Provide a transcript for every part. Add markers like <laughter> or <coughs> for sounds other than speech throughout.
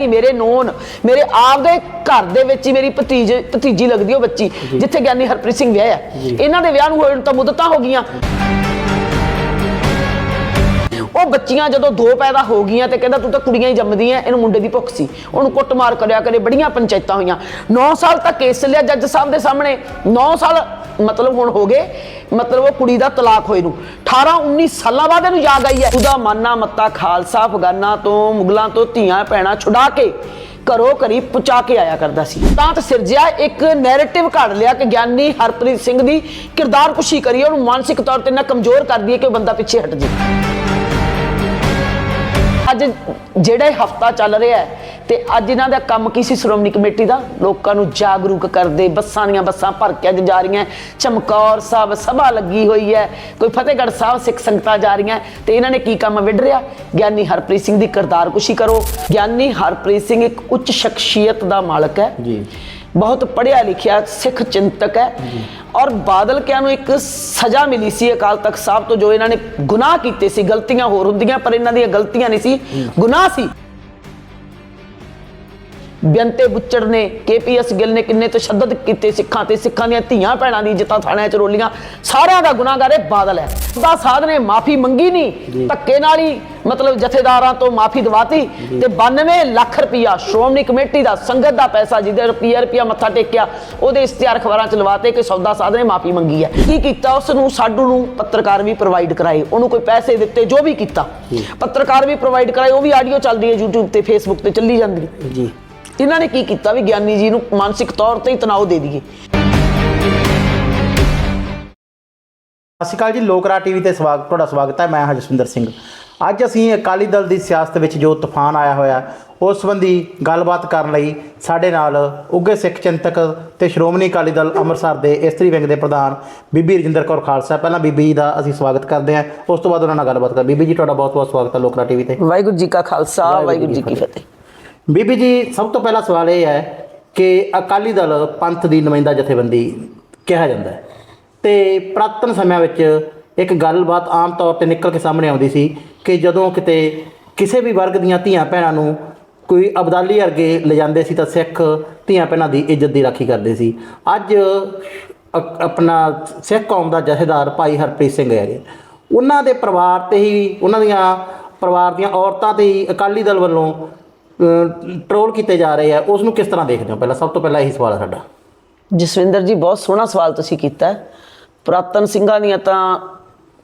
ਮੇਰੇ ਨੋਨ ਮੇਰੇ ਆਪ ਦੇ ਘਰ ਦੇ ਵਿੱਚ ਹੀ ਮੇਰੀ ਭਤੀਜ ਭਤੀਜੀ ਲੱਗਦੀ ਉਹ ਬੱਚੀ ਜਿੱਥੇ ਗਿਆਨੀ ਹਰਪ੍ਰੀਤ ਸਿੰਘ ਵਿਆਹ ਆ ਇਹਨਾਂ ਦੇ ਵਿਆਹ ਨੂੰ ਹੋਏ ਨੂੰ ਤਾਂ ਮੁੱਦਤਾਂ ਹੋ ਗਈਆਂ। ਉਹ ਬੱਚੀਆਂ ਜਦੋਂ ਦੋ ਪੈਦਾ ਹੋ ਗਈਆਂ ਤੇ ਕਹਿੰਦਾ ਤੂੰ ਤਾਂ ਕੁੜੀਆਂ ਹੀ ਜੰਮਦੀਆਂ, ਇਹਨੂੰ ਮੁੰਡੇ ਦੀ ਭੁੱਖ ਸੀ। ਉਹਨੂੰ ਕੁੱਟਮਾਰ ਕਰਿਆ ਕਰੇ, ਬੜੀਆਂ ਪੰਚਾਇਤਾਂ ਹੋਈਆਂ। 9 ਸਾਲ ਤੱਕ ਕੇਸ ਚੱਲਿਆ ਜੱਜ ਸਾਹਿਬ ਦੇ ਸਾਹਮਣੇ। 9 ਸਾਲ ਮਤਲਬ ਹੁਣ ਹੋ ਗਏ, ਮਤਲਬ ਉਹ ਕੁੜੀ ਦਾ ਤਲਾਕ ਹੋਏ ਨੂੰ। 18 19 ਸਾਲਾਂ ਬਾਅਦ ਇਹਨੂੰ ਯਾਦ ਆਈ ਹੈ। ਉਹਦਾ ਮਾਨਾ ਮੱਤਾ, ਖਾਲਸਾ ਅਫਗਾਨਾਂ ਤੋਂ, ਮੁਗਲਾਂ ਤੋਂ ਧੀਆਂ, ਭੈਣਾਂ ਛੁਡਾ ਕੇ, ਘਰੋਂ ਘਰੀ ਪੁਚਾ ਕੇ ਆਇਆ ਕਰਦਾ ਸੀ। ਤਾਂ ਤੇ ਸਿਰਜਿਆ, ਇੱਕ ਨੈਰੇਟਿਵ ਘੜ ਲਿਆ ਕਿ ਗਿਆਨੀ ਹਰਪ੍ਰੀਤ ਸਿੰਘ ਦੀ ਕਿਰਦਾਰ ਕੁਸ਼ੀ ਕਰੀਏ ਉਹਨੂੰ ਮਾਨਸਿਕ ਤੌਰ ਤੇ ਨਾ ਕਮਜ਼ੋਰ ਕਰਦੀ ਹੈ ਕਿ ਉਹ ਬੰਦਾ ਪਿੱਛੇ ਹਟ ਜੇ ਅੱਜ ਜਿਹੜਾ ਹਫਤਾ ਚੱਲ ਰਿਹਾ ਹੈ ਤੇ ਅੱਜ ਇਹਨਾਂ ਦਾ ਕੰਮ ਕੀ ਸੀ ਸ਼੍ਰੋਮਣੀ ਕਮੇਟੀ ਦਾ? ਲੋਕਾਂ ਨੂੰ ਜਾਗਰੂਕ ਕਰਦੇ, ਬੱਸਾਂ ਦੀਆਂ ਬੱਸਾਂ ਭਰ ਕੇ ਅੱਜ ਜਾ ਰਹੀਆਂ ਚਮਕੌਰ ਸਾਹਿਬ ਸਭਾ ਲੱਗੀ ਹੋਈ ਹੈ, ਕੋਈ ਫਤਿਹਗੜ੍ਹ ਸਾਹਿਬ ਸਿੱਖ ਸੰਗਤਾਂ ਜਾ ਰਹੀਆਂ ਤੇ ਇਹਨਾਂ ਨੇ ਕੀ ਕੰਮ ਵਿੱਢ ਰਿਹਾ ਗਿਆਨੀ ਹਰਪ੍ਰੀਤ ਸਿੰਘ ਦੀ ਕਿਰਦਾਰ ਕੁਸ਼ੀ ਕਰੋ। ਗਿਆਨੀ ਹਰਪ੍ਰੀਤ ਸਿੰਘ ਇੱਕ ਉੱਚ ਸ਼ਖਸੀਅਤ ਦਾ ਮਾਲਕ ਹੈ। ਜੀ। ਬਹੁਤ ਪੜ੍ਹਿਆ ਲਿਖਿਆ ਸਿੱਖ ਚਿੰਤਕ ਹੈ। ਔਰ ਬਾਦਲ ਕਿਆਂ ਨੂੰ ਇੱਕ ਸਜ਼ਾ ਮਿਲੀ ਸੀ ਅਕਾਲ ਤਖਤ ਸਾਹਿਬ ਤੋਂ ਜੋ ਇਹਨਾਂ ਨੇ ਗੁਨਾਹ ਕੀਤੇ ਸੀ। ਗਲਤੀਆਂ ਹੋਰ ਹੁੰਦੀਆਂ ਪਰ ਇਹਨਾਂ ਦੀਆਂ ਗਲਤੀਆਂ ਨਹੀਂ ਸੀ। ਗੁਨਾਹ ਸੀ। ਬੇਅੰਤੇ ਬੁੱਚੜ ਨੇ ਕੇਪੀਐਸ ਗਿੱਲ ਨੇ ਕਿੰਨੇ ਤਸ਼ੱਦਦ ਕੀਤੇ ਸਿੱਖਾਂ ਤੇ ਸਿੱਖਾਂ ਦੀਆਂ ਧੀਆਂ ਭੈਣਾਂ ਦੀ ਇੱਜ਼ਤਾਂ ਥਾਣਿਆਂ 'ਚ ਰੋਲੀਆਂ। ਸਾਰਿਆਂ ਦਾ ਗੁਨਾਹਗਾਰ ਇਹ ਬਾਦਲ ਹੈ। ਦਾ ਸਾਧ ਨੇ ਮਾਫੀ ਮੰਗੀ ਨਹੀਂ। ਧੱਕੇ ਨਾਲ ਹੀ ਮਤਲਬ ਜਥੇਦਾਰਾਂ ਤੋਂ ਮਾਫੀ ਦਵਾਤੀ ਤੇ 92 ਲੱਖ ਰੁਪਇਆ ਸ਼੍ਰੋਮਣੀ ਕਮੇਟੀ ਦਾ ਸੰਗਤ ਦਾ ਪੈਸਾ ਜਿਹਦੇ ਰੁਪਈਆ ਰੁਪਈਆ ਮੱਥਾ ਟੇਕਿਆ ਉਹਦੇ ਇਸ਼ਤਿਹਾਰ ਅਖਬਾਰਾਂ 'ਚ ਲਵਾਤੇ ਕਿ ਸੌਦਾ ਸਾਧ ਨੇ ਮਾਫੀ ਮੰਗੀ ਹੈ। ਕੀ ਕੀਤਾ? ਉਸ ਨੂੰ ਸਾਡੂ ਨੂੰ ਪੱਤਰਕਾਰ ਵੀ ਪ੍ਰੋਵਾਈਡ ਕਰਾਏ। ਉਹਨੂੰ ਕੋਈ ਪੈਸੇ ਦਿੱਤੇ ਜੋ ਵੀ ਕੀਤਾ। ਪੱਤਰਕਾਰ ਵੀ ਪ੍ਰੋਵਾਈਡ ਕਰਾਏ। ਉਹ ਵੀ ਆਡੀਓ ਚੱਲਦੀ ਹੈ YouTube ਤੇ Facebook ਤੇ ਚੱਲੀ ਜਾਂਦੀ ਹੈ। ਜੀ। ਇਹਨਾਂ ਨੇ ਕੀ ਕੀਤਾ ਵੀ ਗਿਆਨੀ ਜੀ ਨੂੰ ਮਾਨਸਿਕ ਤੌਰ ਤੇ ਹੀ ਤਣਾਅ ਦੇ ਦਈਏ? ਸਤਿ ਸ਼੍ਰੀ ਅਕਾਲ ਜੀ ਲੋਕਰਾ ਟੀਵੀ ਤੇ ਸਵਾਗਤ ਤੁਹਾਡਾ ਸਵਾਗਤ ਹੈ ਮੈਂ ਹਾਂ ਜਸਵਿੰਦਰ ਸਿੰਘ। ਅੱਜ ਅਸੀਂ ਅਕਾਲੀ ਦਲ ਦੀ ਸਿਆਸਤ ਵਿੱਚ ਜੋ ਤੂਫਾਨ ਆਇਆ ਹੋਇਆ ਉਸ ਸੰਬੰਧੀ ਗੱਲਬਾਤ ਕਰਨ ਲਈ ਸਾਡੇ ਨਾਲ ਉੱਗੇ ਸਿੱਖ ਚਿੰਤਕ ਤੇ ਸ਼੍ਰੋਮਣੀ ਅਕਾਲੀ ਦਲ ਅੰਮ੍ਰਿਤਸਰ ਦੇ ਇਸਤਰੀ ਵਿੰਗ ਦੇ ਪ੍ਰਧਾਨ ਬੀਬੀ ਰਜਿੰਦਰ ਕੌਰ ਖਾਲਸਾ। ਪਹਿਲਾਂ ਬੀਬੀ ਜੀ ਦਾ ਅਸੀਂ ਸਵਾਗਤ ਕਰਦੇ ਹਾਂ ਉਸ ਤੋਂ ਬਾਅਦ ਉਹਨਾਂ ਨਾਲ ਗੱਲਬਾਤ ਕਰ ਬੀਬੀ ਜੀ ਤੁਹਾਡਾ ਬਹੁਤ ਬਹੁਤ ਸਵਾਗਤ ਹੈ ਲੋਕਰਾ ਟੀਵੀ ਤੇ। ਵਾਹਿਗੁਰੂ ਜੀ ਕਾ ਖਾਲਸਾ ਵਾਹਿਗੁਰੂ ਜੀ ਕੀ ਫਤਿਹ। ਬੀਬੀ ਜੀ, ਸਭ ਤੋਂ ਪਹਿਲਾ ਸਵਾਲ ਇਹ ਹੈ ਕਿ ਅਕਾਲੀ ਦਲ ਪੰਥ ਦੀ ਨੁਮਾਇੰਦਾ ਜਥੇਬੰਦੀ ਕਿਹਾ ਜਾਂਦਾ ਹੈ। ਤੇ ਪ੍ਰਾਤਨ ਸਮਿਆਂ ਵਿੱਚ ਇੱਕ ਗੱਲਬਾਤ ਆਮ ਤੌਰ ਤੇ ਨਿਕਲ ਕੇ ਸਾਹਮਣੇ ਆਉਂਦੀ ਸੀ ਕਿ ਜਦੋਂ ਕਿਤੇ ਕਿਸੇ ਵੀ ਵਰਗ ਦੀਆਂ ਧੀਆਂ ਭੈਣਾਂ ਨੂੰ ਕੋਈ ਅਬਦਾਲੀ ਵਰਗੇ ਲਿਜਾਂਦੇ ਸੀ ਤਾਂ ਸਿੱਖ ਧੀਆਂ ਭੈਣਾਂ ਦੀ ਇੱਜ਼ਤ ਦੀ ਰਾਖੀ ਕਰਦੇ ਸੀ। ਅੱਜ ਅ- ਆਪਣਾ ਸਿੱਖ ਕੌਮ ਦਾ ਜਥੇਦਾਰ ਭਾਈ ਹਰਪ੍ਰੀਤ ਸਿੰਘ ਹੈਗੇ ਉਹਨਾਂ ਦੇ ਪਰਿਵਾਰ ਤੇ ਹੀ, ਉਹਨਾਂ ਦੀਆਂ ਪਰਿਵਾਰ ਦੀਆਂ ਔਰਤਾਂ ਤੇ ਹੀ ਅਕਾਲੀ ਦਲ ਵੱਲੋਂ ਟਰੋਲ ਕੀਤੇ ਜਾ ਰਹੇ ਆ ਉਸ ਨੂੰ ਕਿਸ ਤਰ੍ਹਾਂ ਦੇਖਦੇ ਹੋ ਪਹਿਲਾਂ ਸਭ ਤੋਂ ਪਹਿਲਾਂ ਇਹੀ ਸਵਾਲ ਹੈ ਸਾਡਾ ਜਸਵਿੰਦਰ ਜੀ ਬਹੁਤ ਸੋਹਣਾ ਸਵਾਲ ਤੁਸੀਂ ਕੀਤਾ। ਪੁਰਾਤਨ ਸਿੰਘਾਂ ਦੀਆਂ ਤਾਂ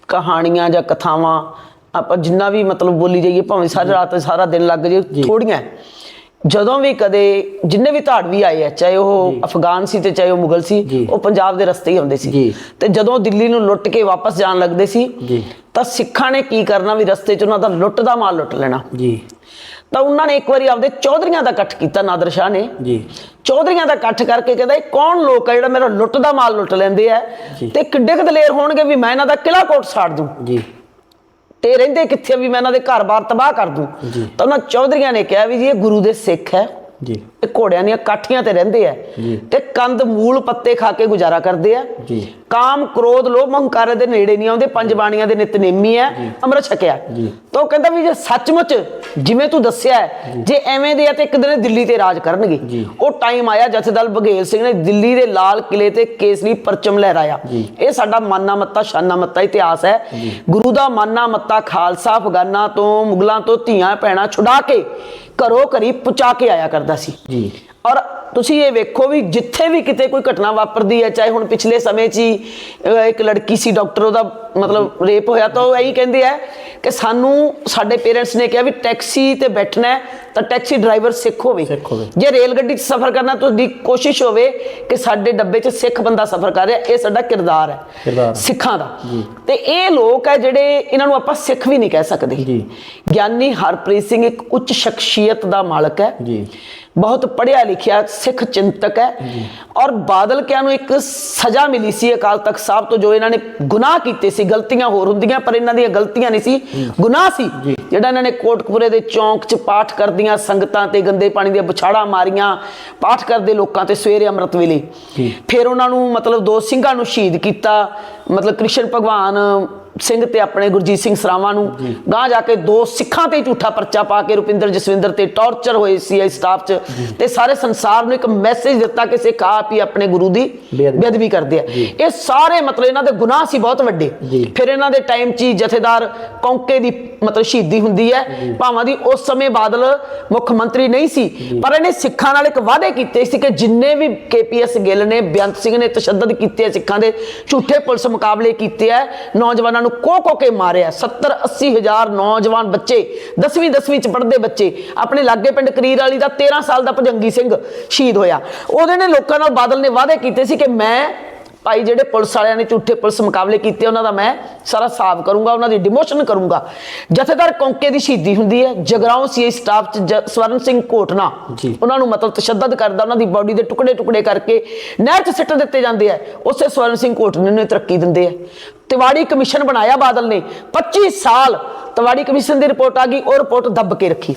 ਕਹਾਣੀਆਂ ਜਾਂ ਕਥਾਵਾਂ ਆਪਾਂ ਜਿੰਨਾ ਵੀ ਮਤਲਬ ਬੋਲੀ ਜਾਈਏ ਭਾਵੇਂ ਸਾਰੀ ਰਾਤ ਸਾਰਾ ਦਿਨ ਲੱਗ ਜੇ ਥੋੜੀਆਂ। ਜਦੋਂ ਵੀ ਕਦੇ ਜਿੰਨੇ ਵੀ ਧਾੜਵੀ ਆਏ ਆ ਚਾਹੇ ਉਹ ਅਫਗਾਨ ਸੀ ਤੇ ਚਾਹੇ ਉਹ ਮੁਗਲ ਸੀ। ਉਹ ਪੰਜਾਬ ਦੇ ਰਸਤੇ ਹੀ ਆਉਂਦੇ ਸੀ। ਤੇ ਜਦੋਂ ਦਿੱਲੀ ਨੂੰ ਲੁੱਟ ਕੇ ਵਾਪਸ ਜਾਣ ਲੱਗਦੇ ਸੀ। ਤਾਂ ਸਿੱਖਾਂ ਨੇ ਕੀ ਕਰਨਾ ਵੀ ਰਸਤੇ 'ਚ ਉਹਨਾਂ ਦਾ ਲੁੱਟ ਦਾ ਮਾਲ ਲੁੱਟ ਲੈਣਾ ਜੀ ਤਾਂ ਉਹਨਾਂ ਨੇ ਇੱਕ ਵਾਰੀ ਆਪਦੇ ਚੌਧਰੀਆਂ ਦਾ ਇਕੱਠ ਕੀਤਾ ਨਾਦਰ ਸ਼ਾਹ ਨੇ। ਜੀ। ਚੌਧਰੀਆਂ ਦਾ ਇਕੱਠ ਕਰਕੇ ਕਹਿੰਦਾ ਇਹ ਕੌਣ ਲੋਕ ਆ ਜਿਹੜਾ ਮੇਰਾ ਲੁੱਟ ਦਾ ਮਾਲ ਲੁੱਟ ਲੈਂਦੇ ਆ। ਤੇ ਕਿੱਡੇ ਕੁ ਦਲੇਰ ਹੋਣਗੇ ਵੀ ਮੈਂ ਇਹਨਾਂ ਦਾ ਕਿਲਾ ਕੋਟ ਸਾੜ ਦੂੰ? ਜੀ। ਤੇ ਰਹਿੰਦੇ ਕਿੱਥੇ ਵੀ ਮੈਂ ਇਹਨਾਂ ਦੇ ਘਰ-ਬਾਰ ਤਬਾਹ ਕਰ ਦੂੰ। ਤਾਂ ਉਹਨਾਂ ਚੌਧਰੀਆਂ ਨੇ ਕਿਹਾ ਵੀ ਜੀ ਇਹ ਗੁਰੂ ਦੇ ਸਿੱਖ ਹੈ। ਜੀ ਇਹ ਘੋੜਿਆਂ ਦੀਆਂ ਕਾਠੀਆਂ ਤੇ ਰਹਿੰਦੇ ਆ ਜੀ। ਤੇ ਕੰਦ ਮੂਲ ਪੱਤੇ ਖਾ ਕੇ ਗੁਜ਼ਾਰਾ ਕਰਦੇ ਆ ਜੀ। ਕਾਮ ਕ੍ਰੋਧ ਲੋਭ ਹੰਕਾਰ ਦੇ ਨੇੜੇ ਨਹੀਂ ਆਉਂਦੇ ਪੰਜ ਬਾਣੀਆਂ ਦੇ ਨਿਤਨੇਮੀ ਆ ਅੰਮ੍ਰਿਤ ਛਕਿਆ ਜੀ। ਤਾਂ ਉਹ ਕਹਿੰਦਾ ਵੀ ਜੇ ਸੱਚਮੁੱਚ ਜਿਵੇਂ ਤੂੰ ਦੱਸਿਆ ਜੇ ਐਵੇਂ ਦੇ ਆ ਤੇ ਇੱਕ ਦਿਨ ਦਿੱਲੀ ਤੇ ਰਾਜ ਕਰਨਗੇ। ਉਹ ਟਾਈਮ ਆਇਆ ਜਥੇਦਾਰ ਬਘੇਲ ਸਿੰਘ ਨੇ ਦਿੱਲੀ ਦੇ ਲਾਲ ਕਿਲੇ ਤੇ ਕੇਸਰੀ ਪਰਚਮ ਲਹਿਰਾਇਆ। ਇਹ ਸਾਡਾ ਮਾਨਾ ਮੱਤਾ ਸ਼ਾਨਾ ਮੱਤਾ ਇਤਿਹਾਸ ਹੈ ਗੁਰੂ ਦਾ ਮਾਨਾ ਮੱਤਾ ਖਾਲਸਾ ਅਫਗਾਨਾਂ ਤੋਂ ਮੁਗਲਾਂ ਤੋਂ ਧੀਆਂ ਪੈਣਾ ਛੁਡਾ ਕੇ ਘਰੋਂ ਘਰੀ ਪੁਚਾ ਕੇ ਆਇਆ ਕਰਦਾ ਸੀ। ਜੀ। ਔਰ ਤੁਸੀਂ ਇਹ ਵੇਖੋ ਵੀ ਜਿੱਥੇ ਵੀ ਕਿਤੇ ਕੋਈ ਘਟਨਾ ਵਾਪਰਦੀ ਹੈ ਚਾਹੇ ਹੁਣ ਪਿਛਲੇ ਸਮੇਂ 'ਚ ਹੀ ਇੱਕ ਲੜਕੀ ਸੀ ਡਾਕਟਰ ਉਹਦਾ ਮਤਲਬ ਰੇਪ ਹੋਇਆ ਤਾਂ ਉਹ ਇਹੀ ਕਹਿੰਦੇ ਆ ਕਿ ਸਾਨੂੰ ਸਾਡੇ ਪੇਰੈਂਟਸ ਨੇ ਕਿਹਾ ਵੀ ਟੈਕਸੀ ਤੇ ਬੈਠਣਾ ਹੈ ਤਾਂ ਟੈਕਸੀ ਡਰਾਈਵਰ ਸਿੱਖ ਹੋਵੇ। ਜੇ ਰੇਲ ਗੱਡੀ 'ਚ ਸਫ਼ਰ ਕਰਨਾ ਤੁਹਾਡੀ ਕੋਸ਼ਿਸ਼ ਹੋਵੇ ਕਿ ਸਾਡੇ ਡੱਬੇ 'ਚ ਸਿੱਖ ਬੰਦਾ ਸਫ਼ਰ ਕਰ ਰਿਹਾ ਇਹ ਸਾਡਾ ਕਿਰਦਾਰ ਹੈ। ਸਿੱਖਾਂ ਦਾ। ਤੇ ਇਹ ਲੋਕ ਹੈ ਜਿਹੜੇ ਇਹਨਾਂ ਨੂੰ ਆਪਾਂ ਸਿੱਖ ਵੀ ਨਹੀਂ ਕਹਿ ਸਕਦੇ। ਜੀ। ਗਿਆਨੀ ਹਰਪ੍ਰੀਤ ਸਿੰਘ ਇੱਕ ਉੱਚ ਸ਼ਖਸੀਅਤ ਦਾ ਮਾਲਕ ਹੈ। ਜੀ। ਬਹੁਤ ਪੜ੍ਹਿਆ ਲਿਖਿਆ ਸਿੱਖ ਚਿੰਤਕ ਹੈ। ਔਰ ਬਾਦਲ ਕਿਆਂ ਨੂੰ ਇੱਕ ਸਜ਼ਾ ਮਿਲੀ ਸੀ ਅਕਾਲ ਤਖਤ ਸਾਹਿਬ ਤੋਂ ਜੋ ਇਹਨਾਂ ਨੇ ਗੁਨਾਹ ਕੀਤੇ ਸੀ। ਗਲਤੀਆਂ ਹੋਰ ਹੁੰਦੀਆਂ ਪਰ ਇਹਨਾਂ ਦੀਆਂ ਗਲਤੀਆਂ ਨਹੀਂ ਸੀ। ਗੁਨਾਹ ਸੀ। ਜਿਹੜਾ ਇਹਨਾਂ ਨੇ ਕੋਟਕਪੂਰੇ ਦੇ ਚੌਂਕ 'ਚ ਪਾਠ ਕਰਦੀਆਂ ਸੰਗਤਾਂ ਤੇ ਗੰਦੇ ਪਾਣੀ ਦੀਆਂ ਬੁਛਾੜਾਂ ਮਾਰੀਆਂ ਪਾਠ ਕਰਦੇ ਲੋਕਾਂ ਤੇ ਸਵੇਰੇ ਅੰਮ੍ਰਿਤ ਵੇਲੇ। ਫਿਰ ਉਹਨਾਂ ਨੂੰ ਮਤਲਬ ਦੋ ਸਿੰਘਾਂ ਨੂੰ ਸ਼ਹੀਦ ਕੀਤਾ। ਮਤਲਬ ਕ੍ਰਿਸ਼ਨ ਭਗਵਾਨ ਸਿੰਘ ਤੇ ਆਪਣੇ ਗੁਰਜੀਤ ਸਿੰਘ ਸਰਾਵਾਂ ਨੂੰ ਗਾਂ ਜਾ ਕੇ ਦੋ ਸਿੱਖਾਂ ਤੇ ਝੂਠਾ ਪਰਚਾ ਪਾ ਕੇ ਰੁਪਿੰਦਰ ਜਸਵਿੰਦਰ ਤੇ ਟੌਰਚਰ ਹੋਏ ਸੀ ਸਟਾਫ 'ਚ ਤੇ ਸਾਰੇ ਸੰਸਾਰ ਨੂੰ ਇੱਕ ਮੈਸੇਜ ਦਿੱਤਾ ਕਿ ਸਿੱਖ ਆਪ ਹੀ ਆਪਣੇ ਗੁਰੂ ਦੀ ਬੇਅਦਬੀ। ਕਰਦੇ ਆ। ਇਹ ਸਾਰੇ ਮਤਲਬ ਇਹਨਾਂ ਦੇ ਗੁਨਾਹ ਸੀ ਬਹੁਤ ਵੱਡੇ। ਫਿਰ ਇਹਨਾਂ ਦੇ ਟਾਈਮ 'ਚ ਜਥੇਦਾਰ ਕੌਂਕੇ ਦੀ ਮਤਲਬ ਸ਼ਹੀਦੀ ਹੁੰਦੀ ਹੈ ਭਾਵਾਂ ਦੀ ਉਸ ਸਮੇਂ ਬਾਦਲ ਮੁੱਖ ਮੰਤਰੀ ਨਹੀਂ ਸੀ। ਪਰ ਇਹਨੇ ਸਿੱਖਾਂ ਨਾਲ ਇੱਕ ਵਾਅਦੇ ਕੀਤੇ ਸੀ ਕਿ ਜਿੰਨੇ ਵੀ ਕੇਪੀਐਸ ਗਿੱਲ ਨੇ ਬੇਅੰਤ ਸਿੰਘ ਨੇ ਤਸ਼ੱਦਦ ਕੀਤੇ ਸਿੱਖਾਂ ਦੇ ਝੂਠੇ ਪੁਲਿਸ ਮੁਕਾਬਲੇ ਕੀਤੇ ਆ ਨੌਜਵਾਨਾਂ ਨੂੰ ਕੋ ਕੋ ਕੇ ਮਾਰਿਆ 70 80 ਹਜ਼ਾਰ ਨੌਜਵਾਨ ਬੱਚੇ 10ਵੀਂ 10ਵੀਂ ਚ ਪੜ੍ਹਦੇ ਬੱਚੇ ਆਪਣੇ ਲਾਗੇ ਪਿੰਡ ਕਰੀਰ ਵਾਲੀ ਦਾ 13 ਸਾਲ ਦਾ ਭਜੰਗੀ ਸਿੰਘ ਸ਼ਹੀਦ ਹੋਇਆ। ਉਹਦੇ ਨੇ ਲੋਕਾਂ ਨਾਲ ਬਾਦਲ ਨੇ ਵਾਅਦੇ ਕੀਤੇ ਸੀ ਕਿ ਮੈਂ ਭਾਈ ਜਿਹੜੇ ਪੁਲਿਸ ਵਾਲਿਆਂ ਨੇ ਝੂਠੇ ਪੁਲਿਸ ਮੁਕਾਬਲੇ ਕੀਤੇ ਉਹਨਾਂ ਦਾ ਮੈਂ ਸਾਰਾ ਹਿਸਾਬ ਕਰੂੰਗਾ ਉਹਨਾਂ ਦੀ ਡਿਮੋਸ਼ਨ ਕਰੂੰਗਾ। ਜਥੇਦਾਰ ਕੌਂਕੇ ਦੀ ਸ਼ਹੀਦੀ ਹੁੰਦੀ ਹੈ ਜਗਰਾਉਂ ਸੀ ਸਟਾਫ ਚ ਸਵਰਨ ਸਿੰਘ ਕੋਟਨਾ ਜੀ। ਉਹਨਾਂ ਨੂੰ ਮਤਲਬ ਤਸ਼ੱਦਦ ਕਰਦਾ ਉਹਨਾਂ ਦੀ ਬਾਡੀ ਦੇ ਟੁਕੜੇ ਟੁਕੜੇ ਕਰਕੇ ਨਹਿਰ 'ਚ ਸਿੱਟ ਦਿੱਤੇ ਜਾਂਦੇ ਆ। ਉਸੇ ਸਵਰਨ ਸਿੰਘ ਕੋਟਨੇ ਨੂੰ ਤਰੱਕੀ ਦਿੰਦੇ ਆ। ਤਿਵਾੜੀ ਕਮਿਸ਼ਨ ਬਣਾਇਆ ਬਾਦਲ ਨੇ। 25 ਸਾਲ ਤਿਵਾੜੀ ਕਮਿਸ਼ਨ ਦੀ ਰਿਪੋਰਟ ਆ ਗਈ ਉਹ ਰਿਪੋਰਟ ਦੱਬ ਕੇ ਰੱਖੀ।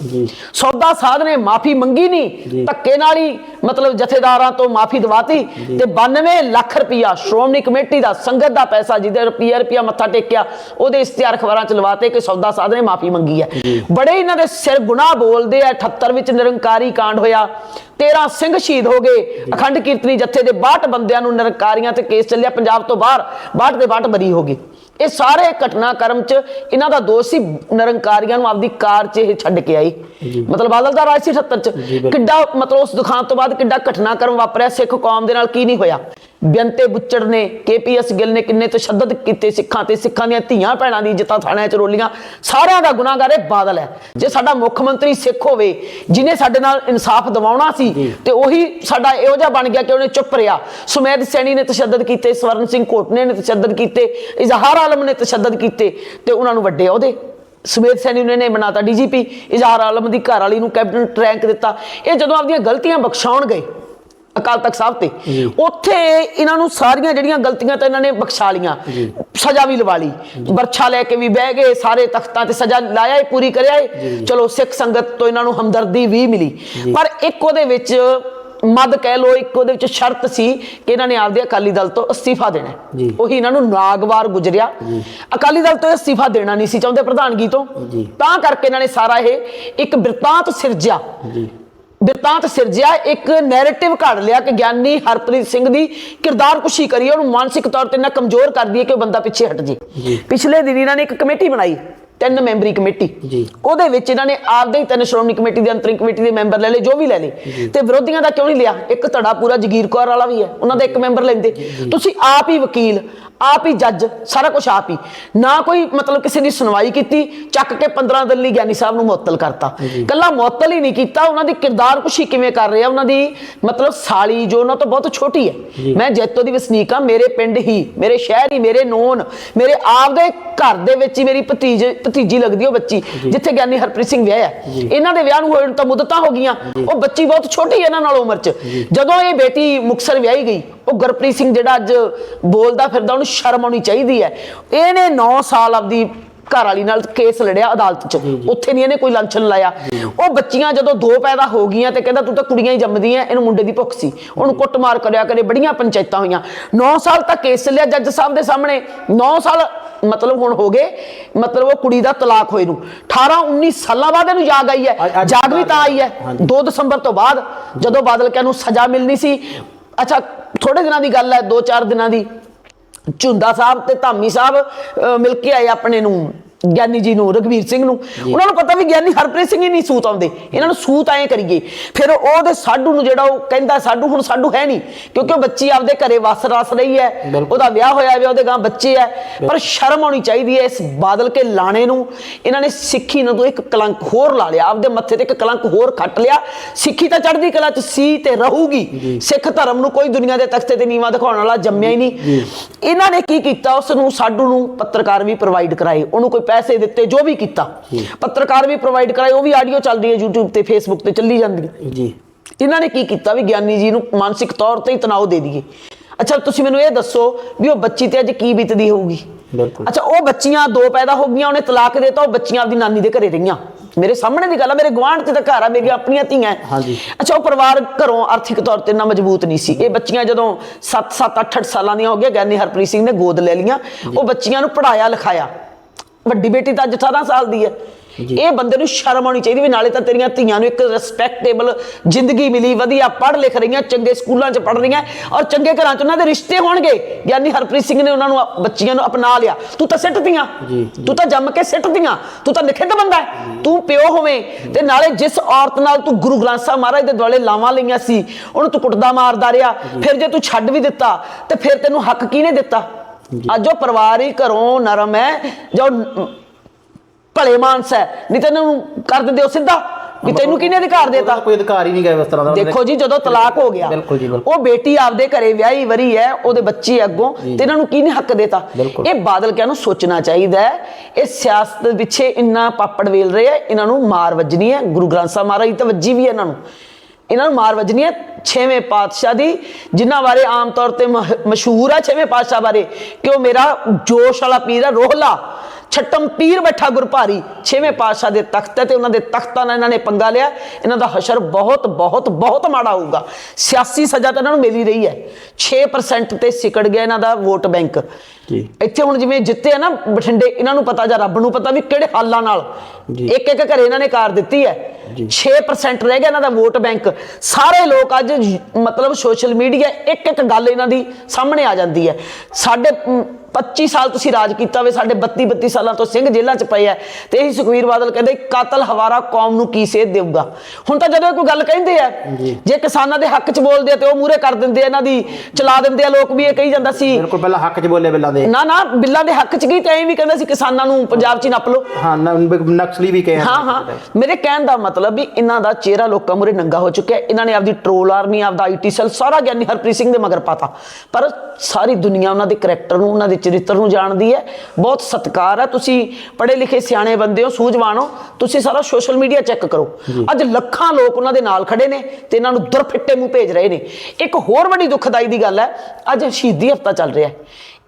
ਸੌਦਾ ਸਾਧ ਨੇ ਮਾਫੀ ਮੰਗੀ ਨਹੀਂ ਧੱਕੇ ਨਾਲ ਹੀ ਮਤਲਬ ਜਥੇਦਾਰਾਂ ਤੋਂ ਮਾਫੀ ਦਵਾਤੀ ਤੇ 92 ਲੱਖ ਰੁਪਇਆ ਸ਼੍ਰੋਮਣੀ ਕਮੇਟੀ ਦਾ ਸੰਗਤ ਦਾ ਪੈਸਾ ਜਿਹਦੇ ਰੁਪਈਆ ਰੁਪਈਆ ਮੱਥਾ ਟੇਕਿਆ ਉਹਦੇ ਇਸ਼ਤਿਹਾਰ ਅਖਬਾਰਾਂ ਚ ਲਵਾਤੇ ਕਿ ਸੌਦਾ ਸਾਧ ਨੇ ਮਾਫੀ ਮੰਗੀ ਹੈ। ਬੜੇ ਇਹਨਾਂ ਦੇ ਸਿਰ ਗੁਨਾਹ ਬੋਲਦੇ ਆ 78 ਵਿੱਚ ਨਿਰੰਕਾਰੀ ਕਾਂਡ ਹੋਇਆ 13 ਸਿੰਘ ਸ਼ਹੀਦ ਹੋ ਗਏ। ਅਖੰਡ ਕੀਰਤਨੀ ਜਥੇ ਦੇ 62 ਬੰਦਿਆਂ ਨੂੰ ਨਿਰੰਕਾਰੀਆਂ ਤੇ ਕੇਸ ਚੱਲਿਆ। ਪੰਜਾਬ ਤੋਂ ਬਾਹਰ 62 ਦੇ 62 ਬਰੀ ਹੋ ਗਏ ਇਹ ਸਾਰੇ ਘਟਨਾਕ੍ਰਮ ਚ ਇਹਨਾਂ ਦਾ ਦੋਸ਼ ਸੀ। ਨਿਰੰਕਾਰੀਆਂ ਨੂੰ ਆਪਦੀ ਕਾਰ 'ਚ ਇਹ ਛੱਡ ਕੇ ਆਈ। ਮਤਲਬ ਬਾਦਲ ਦਾ ਰਾਜ ਸੀ 78 ਚ। ਕਿੱਡਾ ਮਤਲਬ ਉਸ ਦੁਖਾਂਤ ਤੋਂ ਬਾਅਦ ਕਿੱਡਾ ਘਟਨਾਕ੍ਰਮ ਵਾਪਰਿਆ। ਸਿੱਖ ਕੌਮ ਦੇ ਨਾਲ ਕੀ ਨਹੀਂ ਹੋਇਆ। ਬੇਅੰਤੇ ਬੁੱਚੜ ਨੇ ਕੇਪੀਐਸ ਗਿੱਲ ਨੇ ਕਿੰਨੇ ਤਸ਼ੱਦਦ ਕੀਤੇ ਸਿੱਖਾਂ ਤੇ ਸਿੱਖਾਂ ਦੀਆਂ ਧੀਆਂ ਭੈਣਾਂ ਦੀ ਇੱਜ਼ਤਾਂ ਥਾਣਿਆਂ 'ਚ ਰੋਲੀਆਂ। ਸਾਰਿਆਂ ਦਾ ਗੁਨਾਹਗਾਰ ਇਹ ਬਾਦਲ ਹੈ। ਜੇ ਸਾਡਾ ਮੁੱਖ ਮੰਤਰੀ ਸਿੱਖ ਹੋਵੇ ਜਿਨੇ ਸਾਡੇ ਨਾਲ ਇਨਸਾਫ ਦਿਵਾਉਣਾ ਸੀ ਤੇ ਉਹੀ ਸਾਡਾ ਇਹੋ ਜਿਹਾ ਬਣ ਗਿਆ ਕਿ ਉਹਨੇ ਚੁੱਪ ਰਿਹਾ। ਸੁਮੇਧ ਸੈਣੀ ਨੇ ਤਸ਼ੱਦਦ ਕੀਤੇ ਸਵਰਨ ਸਿੰਘ ਕੋਟਨੇ ਨੇ ਤਸ਼ੱਦਦ ਕੀਤੇ ਇਜ਼ਹਾਰ ਆਲਮ ਨੇ ਤਸ਼ੱਦਦ ਕੀਤੇ ਤੇ ਉਹਨਾਂ ਨੂੰ ਵੱਡੇ ਅਹੁਦੇ। ਸੁਮੇਧ ਸੈਣੀ ਨੇ ਨੇ ਬਣਾਤਾ ਡੀਜੀਪੀ ਇਜ਼ਹਾਰ ਆਲਮ ਦੀ ਘਰ ਵਾਲੀ ਨੂੰ ਕੈਬਨਿਟ ਰੈਂਕ ਦਿੱਤਾ। ਇਹ ਜਦੋਂ ਆਪਦੀਆਂ ਗਲਤੀਆਂ ਬਖਸ਼ਾਉਣ ਗਏ ਅਕਾਲ ਤਖਤ ਸਾਹਿਬ ਤੇ। ਉੱਥੇ ਇਹਨਾਂ ਨੂੰ ਸਾਰੀਆਂ ਜਿਹੜੀਆਂ ਗਲਤੀਆਂ ਤਾਂ ਇਹਨਾਂ ਨੇ ਬਖਸ਼ਾ ਲੀਆਂ ਸਜ਼ਾ ਵੀ ਲਵਾ ਲਈ। ਬਰਛਾ ਲੈ ਕੇ ਵੀ ਬਹਿ ਗਏ ਸਾਰੇ ਤਖਤਾਂ ਤੇ ਸਜ਼ਾ ਲਾਇਆ ਏ ਪੂਰੀ ਕਰਿਆ ਏ। ਚਲੋ ਸਿੱਖ ਸੰਗਤ ਤੋਂ ਇਹਨਾਂ ਨੂੰ ਹਮਦਰਦੀ ਵੀ ਮਿਲੀ। ਪਰ ਇੱਕ ਉਹਦੇ ਵਿੱਚ ਮਦ ਕਹਿ ਲੋ ਇੱਕ ਉਹਦੇ ਵਿੱਚ ਸ਼ਰਤ ਸੀ ਕਿ ਇਹਨਾਂ ਨੇ ਆਪਦੇ ਅਕਾਲੀ ਦਲ ਤੋਂ ਅਸਤੀਫਾ ਦੇਣਾ। ਉਹੀ ਇਹਨਾਂ ਨੂੰ ਨਾਗਵਾਰ ਗੁਜਰਿਆ। ਅਕਾਲੀ ਦਲ ਤੋਂ ਅਸਤੀਫਾ ਦੇਣਾ ਨਹੀਂ ਸੀ ਚਾਹੁੰਦੇ ਪ੍ਰਧਾਨਗੀ ਤੋਂ। ਤਾਂ ਕਰਕੇ ਇਹਨਾਂ ਨੇ ਸਾਰਾ ਇਹ ਇੱਕ ਬਿਰਤਾਂਤ ਸਿਰਜਿਆ। ਬਿਰਤਾਂਤ ਸਿਰਜਿਆ ਇੱਕ ਨੈਰੇਟਿਵ ਘੜ ਲਿਆ ਕਿ ਗਿਆਨੀ ਹਰਪ੍ਰੀਤ ਸਿੰਘ ਦੀ ਕਿਰਦਾਰ ਕੁਸ਼ੀ ਕਰੀ ਉਹਨੂੰ ਮਾਨਸਿਕ ਤੌਰ ਤੇ ਨਾ ਕਮਜ਼ੋਰ ਕਰ ਦਈਏ ਕਿ ਉਹ ਬੰਦਾ ਪਿੱਛੇ ਹਟ ਜੇ। ਪਿਛਲੇ ਦਿਨ ਇਹਨਾਂ ਨੇ ਇੱਕ ਕਮੇਟੀ ਬਣਾਈ। ਤਿੰਨ ਮੈਂਬਰੀ ਕਮੇਟੀ। ਜੀ। ਉਹਦੇ ਵਿੱਚ ਇਹਨਾਂ ਨੇ ਆਪਦੇ ਹੀ ਤਿੰਨ ਸ਼੍ਰੋਮਣੀ ਕਮੇਟੀ ਦੇ ਅੰਤਰਿੰਗ ਕਮੇਟੀ ਦੇ ਮੈਂਬਰ ਲੈ ਲਏ ਜੋ ਵੀ ਲੈ ਲਏ। ਤੇ ਵਿਰੋਧੀਆਂ ਦਾ ਕਿਉਂ ਨਹੀਂ ਲਿਆ? ਇੱਕ ਧੜਾ ਪੂਰਾ ਜਗੀਰ ਕੌਰ ਵਾਲਾ ਵੀ ਹੈ ਉਹਨਾਂ ਦਾ ਇੱਕ ਮੈਂਬਰ ਲੈਂਦੇ। ਤੁਸੀਂ ਆਪ ਹੀ ਵਕੀਲ ਆਪ ਹੀ ਜੱਜ ਸਾਰਾ ਕੁਝ ਆਪ ਹੀ। ਨਾ ਕੋਈ ਮਤਲਬ ਕਿਸੇ ਦੀ ਸੁਣਵਾਈ ਕੀਤੀ ਚੱਕ ਕੇ 15 ਦਿਨ ਲਈ ਗਿਆਨੀ ਸਾਹਿਬ ਨੂੰ ਮੁਅੱਤਲ ਕਰਤਾ। ਕੱਲਾ ਮੁਅੱਤਲ ਹੀ ਨਹੀਂ ਕੀਤਾ ਉਹਨਾਂ ਦੀ ਕਿਰਦਾਰ ਕੁਸ਼ੀ ਕਿਵੇਂ ਕਰ ਰਿਹਾ ਉਹਨਾਂ ਦੀ ਮਤਲਬ ਸਾਲੀ ਜੋ ਉਹਨਾਂ ਤੋਂ ਬਹੁਤ ਛੋਟੀ ਹੈ। ਮੈਂ ਜੈਤੋ ਦੀ ਵਸਨੀਕ ਹਾਂ ਮੇਰੇ ਪਿੰਡ ਹੀ ਮੇਰੇ ਸ਼ਹਿਰ ਹੀ ਮੇਰੇ ਨੋਨ ਮੇਰੇ ਆਪ ਦੇ ਘਰ ਦੇ ਵਿੱਚ ਹੀ ਮੇਰੀ ਭਤੀਜ ਭਤੀਜੀ ਲੱਗਦੀ ਉਹ ਬੱਚੀ ਜਿੱਥੇ ਗਿਆਨੀ ਹਰਪ੍ਰੀਤ ਸਿੰਘ ਵਿਆਹਿਆ। ਇਹਨਾਂ ਦੇ ਵਿਆਹ ਨੂੰ ਹੋਏ ਤਾਂ ਮੁੱਦਤਾਂ ਹੋ ਗਈਆਂ। ਉਹ ਬੱਚੀ ਬਹੁਤ ਛੋਟੀ ਹੈ ਇਹਨਾਂ ਨਾਲ ਉਮਰ 'ਚ। ਜਦੋਂ ਇਹ ਬੇਟੀ ਮੁਕਸਰ ਵਿਆਹੀ ਗਈ ਉਹ ਗੁਰਪ੍ਰੀਤ ਸਿੰਘ ਜਿਹੜਾ ਅੱਜ ਬੋਲਦਾ ਫਿਰਦਾ ਉਹਨੂੰ ਸ਼ਰਮ ਆਉਣੀ ਚਾਹੀਦੀ ਹੈ। ਇਹਨੇ 9 ਸਾਲ ਆਪਦੀ ਘਰ ਵਾਲੀ ਨਾਲ ਕੇਸ ਲੜਿਆ ਅਦਾਲਤ 'ਚ। ਉੱਥੇ ਨਹੀਂ ਇਹਨੇ ਕੋਈ ਲਾਂਛਨ ਲਾਇਆ। ਉਹ ਬੱਚੀਆਂ ਜਦੋਂ ਦੋ ਪੈਦਾ ਹੋ ਗਈਆਂ ਤੇ ਕਹਿੰਦਾ ਤੂੰ ਤਾਂ ਕੁੜੀਆਂ ਹੀ ਜੰਮਦੀਆਂ ਇਹਨੂੰ ਮੁੰਡੇ ਦੀ ਭੁੱਖ ਸੀ। ਉਹਨੂੰ ਕੁੱਟਮਾਰ ਕਰਿਆ ਕਰੇ ਬੜੀਆਂ ਪੰਚਾਇਤਾਂ ਹੋਈਆਂ। 9 ਸਾਲ ਤੱਕ ਕੇਸ ਚੱਲਿਆ ਜੱਜ ਸਾਹਿਬ ਦੇ ਸਾਹਮਣੇ। 9 ਸਾਲ ਮਤਲਬ ਹੁਣ ਹੋ ਗਏ ਮਤਲਬ ਉਹ ਕੁੜੀ ਦਾ ਤਲਾਕ ਹੋਏ ਨੂੰ। 18 19 ਸਾਲਾਂ ਬਾਅਦ ਇਹਨੂੰ ਜਾਗ ਆਈ ਹੈ। ਜਾਗ ਵੀ ਤਾਂ ਆਈ ਹੈ। ਹਾਂਜੀ। 2 ਦਸੰਬਰ ਤੋਂ ਬਾਅਦ ਜਦੋਂ ਬਾਦਲ ਕਿਆ ਨੂੰ ਸਜ਼ਾ ਮਿਲਣੀ ਸੀ। ਅੱਛਾ ਥੋੜੇ ਦਿਨਾਂ ਦੀ ਗੱਲ ਹੈ 2-4 ਦਿਨਾਂ ਦੀ। ਝੁੰਦਾ ਸਾਹਿਬ ਤੇ ਧਾਮੀ ਸਾਹਿਬ ਮਿਲ ਕੇ ਆਏ ਆਪਣੇ ਨੂੰ। ਗਿਆਨੀ ਜੀ ਨੂੰ ਰਗਵੀਰ ਸਿੰਘ ਨੂੰ। ਉਹਨਾਂ ਨੂੰ ਪਤਾ ਵੀ ਗਿਆਨੀ ਹਰਪ੍ਰੀਤ ਸਿੰਘ ਹੀ ਨਹੀਂ ਸੂਤ ਆਉਂਦੇ। ਇਹਨਾਂ ਨੂੰ ਸੂਤ ਐਂ ਕਰੀਏ। ਫਿਰ ਉਹਦੇ ਸਾਡੂ ਨੂੰ ਜਿਹੜਾ ਉਹ ਕਹਿੰਦਾ ਸਾਡੂ ਹੁਣ ਸਾਡੂ ਹੈ ਨਹੀਂ। ਕਿਉਂਕਿ ਉਹ ਬੱਚੀ ਆਪਦੇ ਘਰੇ ਵਸ ਰਸ ਰਹੀ ਹੈ। ਉਹਦਾ ਵਿਆਹ ਹੋਇਆ ਵੀ ਉਹਦੇ ਗਾਂ ਬੱਚੇ ਹੈ। ਪਰ ਸ਼ਰਮ ਆਉਣੀ ਚਾਹੀਦੀ ਹੈ ਇਸ ਬਾਦਲ ਕੇ ਲਾਣੇ ਨੂੰ। ਇਹਨਾਂ ਨੇ ਸਿੱਖੀ ਨੂੰ ਤੋਂ ਇੱਕ ਕਲੰਕ ਹੋਰ ਲਾ ਲਿਆ। ਆਪਦੇ ਮੱਥੇ ਤੇ ਇੱਕ ਕਲੰਕ ਹੋਰ ਖੱਟ ਲਿਆ। ਸਿੱਖੀ ਤਾਂ ਚੜ੍ਹਦੀ ਕਲਾ ਚ ਸੀ ਤੇ ਰਹੂਗੀ। ਸਿੱਖ ਧਰਮ ਨੂੰ ਕੋਈ ਦੁਨੀਆ ਦੇ ਤਖਤੇ ਤੇ ਨੀਵਾ ਦਿਖਾਉਣ ਵਾਲਾ ਜੰਮਿਆ ਹੀ ਨਹੀਂ। ਇਹਨਾਂ ਨੇ ਕੀ ਕੀਤਾ? ਉਸ ਨੂੰ ਸਾਡੂ ਨੂੰ ਪੱਤਰਕਾਰ ਵੀ ਪ੍ਰੋਵਾਈਡ ਕਰਾਏ। ਉਹਨੂੰ ਕੋਈ ਪੈਸੇ ਦਿੱਤੇ ਜੋ ਵੀ ਕੀਤਾ। ਪੱਤਰਕਾਰ ਵੀ ਪ੍ਰੋਵਾਈਡ ਕਰਾਏ ਉਹ ਵੀ ਆਡੀਓ ਚੱਲ ਰਹੀ ਹੈ YouTube ਤੇ Facebook ਤੇ ਚੱਲੀ ਜਾਂਦੀ ਹੈ। ਜੀ। ਇਹਨਾਂ ਨੇ ਕੀ ਕੀਤਾ ਵੀ ਗਿਆਨੀ ਜੀ ਨੂੰ ਮਾਨਸਿਕ ਤੌਰ ਤੇ ਹੀ ਤਣਾਅ ਦੇ ਦਈਏ। ਅੱਛਾ ਤੁਸੀਂ ਮੈਨੂੰ ਇਹ ਦੱਸੋ ਵੀ ਉਹ ਬੱਚੀ ਤੇ ਅੱਜ ਕੀ ਬੀਤਦੀ ਹੋਊਗੀ? ਬਿਲਕੁਲ। ਅੱਛਾ ਉਹ ਬੱਚੀਆਂ ਦੋ ਪੈਦਾ ਹੋ ਗਈਆਂ ਉਹਨੇ ਤਲਾਕ ਦੇਤਾ ਉਹ ਬੱਚੀਆਂ ਆਪਦੀ ਨਾਨੀ ਦੇ ਘਰੇ ਰਹੀਆਂ। ਮੇਰੇ ਸਾਹਮਣੇ ਦੀ ਗੱਲ ਆ ਮੇਰੇ ਗਵਾਂਢ ਤੇ ਤਾਂ ਘਰ ਆ ਮੇਰੀਆਂ ਆਪਣੀਆਂ ਧੀਆਂ। ਹਾਂਜੀ। ਅੱਛਾ ਉਹ ਪਰਿਵਾਰ ਘਰੋਂ ਆਰਥਿਕ ਤੌਰ ਤੇ ਨਾ ਮਜ਼ਬੂਤ ਨਹੀਂ ਸੀ। ਇਹ ਬੱਚੀਆਂ ਜਦੋਂ 7 7 8 8 ਸਾਲਾਂ ਦੀਆਂ ਹੋ ਗਈਆਂ ਗਿਆਨੀ ਹਰਪ੍ਰੀਤ ਸਿੰਘ ਨੇ ਗੋਦ ਲੈ ਲੀਆਂ ਉਹ ਬੱਚੀਆਂ ਨੂੰ ਪੜਾਇਆ ਲਿਖਾਇਆ। ਵੱਡੀ ਬੇਟੀ ਤਾਂ ਅੱਜ 18 ਸਾਲ ਦੀ ਹੈ। ਇਹ ਬੰਦੇ ਨੂੰ ਸ਼ਰਮ ਆਉਣੀ ਚਾਹੀਦੀ ਵੀ ਨਾਲੇ ਤਾਂ ਤੇਰੀਆਂ ਧੀਆਂ ਨੂੰ ਇੱਕ ਰਿਸਪੈਕਟੇਬਲ ਜ਼ਿੰਦਗੀ ਮਿਲੀ ਵਧੀਆ ਪੜ੍ਹ ਲਿਖ ਰਹੀਆਂ ਚੰਗੇ ਸਕੂਲਾਂ 'ਚ ਪੜ੍ਹ ਰਹੀਆਂ ਔਰ ਚੰਗੇ ਘਰਾਂ 'ਚ ਉਹਨਾਂ ਦੇ ਰਿਸ਼ਤੇ ਹੋਣਗੇ। ਗਿਆਨੀ ਹਰਪ੍ਰੀਤ ਸਿੰਘ ਨੇ ਉਹਨਾਂ ਨੂੰ ਬੱਚੀਆਂ ਨੂੰ ਅਪਣਾ ਲਿਆ। ਤੂੰ ਤਾਂ ਸਿੱਟਦੀਆਂ ਤੂੰ ਤਾਂ ਜੰਮ ਕੇ ਸਿੱਟਦੀਆਂ ਤੂੰ ਤਾਂ ਨਿਖਿੱਧ ਬੰਦਾ ਤੂੰ ਪਿਓ ਹੋਵੇਂ ਤੇ ਨਾਲੇ ਜਿਸ ਔਰਤ ਨਾਲ ਤੂੰ ਗੁਰੂ ਗ੍ਰੰਥ ਸਾਹਿਬ ਮਹਾਰਾਜ ਦੇ ਦੁਆਲੇ ਲਾਵਾਂ ਲਈਆਂ ਸੀ ਉਹਨੂੰ ਤੂੰ ਕੁੱਟਦਾ ਮਾਰਦਾ ਰਿਹਾ। ਫਿਰ ਜੇ ਤੂੰ ਛੱਡ ਵੀ ਦਿੱਤਾ ਤੇ ਫਿਰ ਤੈਨੂੰ ਹੱਕ ਕਿਹਨੇ ਦਿੱਤਾ? ਅੱਜ ਉਹ ਪਰਿਵਾਰ ਹੀ ਘਰੋਂ ਨਰਮ ਹੈ ਜੋ ਭਲੇ ਮਾਨਸ ਹੈ। ਨਹੀਂ ਤੈਨੂੰ ਕਰ ਦਿੰਦੇ ਹੋ ਸਿੱਧਾ। ਵੀ ਤੈਨੂੰ ਕਿਹਨੇ ਅਧਿਕਾਰ ਦੇਤਾ? ਕੋਈ ਅਧਿਕਾਰ ਹੀ ਨਹੀਂ ਗਾ ਇਸ ਤਰ੍ਹਾਂ ਦਾ। ਦੇਖੋ ਜੀ ਜਦੋਂ ਤਲਾਕ ਹੋ ਗਿਆ ਜੀ। ਉਹ ਬੇਟੀ ਆਪਦੇ ਘਰੇ ਵਿਆਹੀ ਵਰੀ ਹੈ ਉਹਦੇ ਬੱਚੇ ਅੱਗੋਂ ਤੇ ਇਹਨਾਂ ਨੂੰ ਕਿਹਨੇ ਹੱਕ ਦੇਤਾ। ਇਹ ਬਾਦਲ ਕਿਆਂ ਨੂੰ ਸੋਚਣਾ ਚਾਹੀਦਾ ਹੈ। ਇਹ ਸਿਆਸਤ ਪਿੱਛੇ ਇੰਨਾ ਪਾਪੜ ਵੇਲ ਰਹੇ ਆ ਇਹਨਾਂ ਨੂੰ ਮਾਰ ਵੱਜਣੀ ਹੈ। ਗੁਰੂ ਗ੍ਰੰਥ ਸਾਹਿਬ ਮਹਾਰਾਜ ਦੀ ਤਾਂ ਵੱਜੀ ਵੀ ਹੈ ਇਹਨਾਂ ਨੂੰ। ਇਹਨਾਂ ਨੂੰ ਮਾਰ ਵੱਜਣੀ ਹੈ ਛੇਵੇਂ ਪਾਤਸ਼ਾਹ ਦੀ, ਜਿਨ੍ਹਾਂ ਬਾਰੇ ਆਮ ਤੌਰ ਤੇ ਮਸ਼ਹੂਰ ਆ ਛੇਵੇਂ ਪਾਤਸ਼ਾਹ ਬਾਰੇ, ਕਿ ਉਹ ਮੇਰਾ ਜੋਸ਼ ਵਾਲਾ ਪੀਰ ਹੈ ਰੋਹਲਾ, ਛੱਟਮ ਪੀਰ ਬੈਠਾ ਗੁਰਭਾਰੀ, ਛੇਵੇਂ ਪਾਤਸ਼ਾਹ ਦੇ ਤਖਤ ਹੈ ਤੇ ਉਹਨਾਂ ਦੇ ਤਖਤਾਂ ਨਾਲ ਇਹਨਾਂ ਨੇ ਪੰਗਾ ਲਿਆ, ਇਹਨਾਂ ਦਾ ਹਸ਼ਰ ਬਹੁਤ ਬਹੁਤ ਬਹੁਤ ਮਾੜਾ ਹੋਊਗਾ। ਸਿਆਸੀ ਸਜ਼ਾ ਤਾਂ ਇਹਨਾਂ ਨੂੰ ਮਿਲ ਹੀ ਰਹੀ ਹੈ। 6% ਤੇ ਸਿਕੜ ਗਿਆ ਇਹਨਾਂ ਦਾ ਵੋਟ ਬੈਂਕ। ਜੀ। ਇੱਥੇ ਹੁਣ ਜਿਵੇਂ ਜਿੱਤੇ ਆ ਨਾ ਬਠਿੰਡੇ ਇਹਨਾਂ ਨੂੰ ਪਤਾ ਜਾਂ ਰੱਬ ਨੂੰ ਪਤਾ ਵੀ ਕਿਹੜੇ ਹਾਲਾਂ ਨਾਲ। ਇੱਕ ਇੱਕ ਘਰੇ ਇਹਨਾਂ ਨੇ ਕਾਰ ਦਿੱਤੀ ਹੈ। ਜੀ। 6% ਰਹਿ ਗਿਆ ਇਹਨਾਂ ਦਾ ਵੋਟ ਬੈਂਕ ਸਾਰੇ ਲੋਕ ਅੱਜ ਮਤਲਬ ਸੋਸ਼ਲ ਮੀਡੀਆ ਇੱਕ ਇੱਕ ਗੱਲ ਇਹਨਾਂ ਦੀ ਸਾਹਮਣੇ ਆ ਜਾਂਦੀ ਹੈ। ਸਾਡੇ ਮ, 25 ਸਾਲ ਤੁਸੀਂ ਰਾਜ ਕੀਤਾ ਵੇ ਸਾਡੇ 32 32 ਸਾਲਾਂ ਤੋਂ ਸਿੰਘ ਜੇਲ੍ਹਾਂ 'ਚ ਪਏ ਆ ਤੇ ਇਹੀ ਸੁਖਵੀਰ ਬਾਦਲ ਕਹਿੰਦੇ ਕਾਤਲ ਹਵਾਰਾ ਕੌਮ ਨੂੰ ਕੀ ਸੇਧ ਦੇਊਗਾ? ਹੁਣ ਤਾਂ ਜਦੋਂ ਕੋਈ ਗੱਲ ਕਹਿੰਦੇ ਆ ਜੀ। ਜੇ ਕਿਸਾਨਾਂ ਦੇ ਹੱਕ 'ਚ ਬੋਲਦੇ ਆ ਤੇ ਉਹ ਮੂਰੇ ਕਰ ਦਿੰਦੇ ਆ ਇਹਨਾਂ ਦੀ ਚਲਾ ਦਿੰਦੇ ਆ ਲੋਕ ਵੀ ਇਹ ਕਹੀ ਜਾਂਦਾ ਸੀ। ਬਿਲਕੁਲ ਪਹਿਲਾਂ ਹੱਕ 'ਚ ਬੋਲੇ ਬਿੱਲਾਂ ਦੇ। ਨਾ ਨਾ ਬਿੱਲਾਂ ਦੇ ਹੱਕ 'ਚ ਗਈ ਤੇ ਐਂ ਵੀ ਕਹਿੰਦਾ ਸੀ ਕਿਸਾਨਾਂ ਨੂੰ ਪੰਜਾਬ 'ਚ ਹੀ ਨੱਪ ਲਓ। ਹਾਂ ਨ- ਨਕਸਲੀ ਵੀ ਕਹੇ ਹਾਂ ਹਾਂ। ਮੇਰੇ ਕਹਿਣ ਦਾ ਮਤਲਬ ਵੀ ਇਹਨਾਂ ਦਾ ਚਿਹਰਾ ਲੋਕਾਂ ਮੂਰੇ ਨੰਗਾ ਹੋ ਚੁੱਕਿਆ। ਹੈ। ਇਹਨਾਂ ਨੇ ਆਪਦੀ ਟ੍ਰੋਲ ਆਰਮੀ ਆਪਦਾ ਆਈਟੀ ਸੈੱਲ ਸਾਰਾ ਗਿਆਨੀ ਹਰਪ੍ਰੀਤ ਸਿੰਘ ਦੇ ਮਗਰ ਪਾਤਾ। ਪਰ ਸਾਰੀ ਦੁਨੀਆ ਉਹਨਾਂ ਦੇ ਕਰੈਕਟਰ ਨੂੰ ਉਹਨਾਂ ਦੇ ਚਰਿੱਤਰ ਨੂੰ ਜਾਣਦੀ ਹੈ। ਬਹੁਤ ਸਤਿਕਾਰ ਹੈ। ਤੁਸੀਂ ਪੜ੍ਹੇ ਲਿਖੇ ਸਿਆਣੇ ਬੰਦੇ ਹੋ ਸੂਝਵਾਨ ਹੋ। ਤੁਸੀਂ ਸਾਰਾ ਸੋਸ਼ਲ ਮੀਡੀਆ ਚੈੱਕ ਕਰੋ। ਅੱਜ ਲੱਖਾਂ ਲੋਕ ਉਹਨਾਂ ਦੇ ਨਾਲ ਖੜੇ ਨੇ ਤੇ ਇਹਨਾਂ ਨੂੰ ਦੁਰਫਿੱਟੇ ਮੂੰਹ ਭੇਜ ਰਹੇ ਨੇ। ਇੱਕ ਹੋਰ ਵੱਡੀ ਦੁਖਦਾਈ ਦੀ ਗੱਲ ਹੈ ਅੱਜ ਸ਼ਹੀਦੀ ਹਫਤਾ ਚੱਲ ਰਿਹਾ ਹੈ।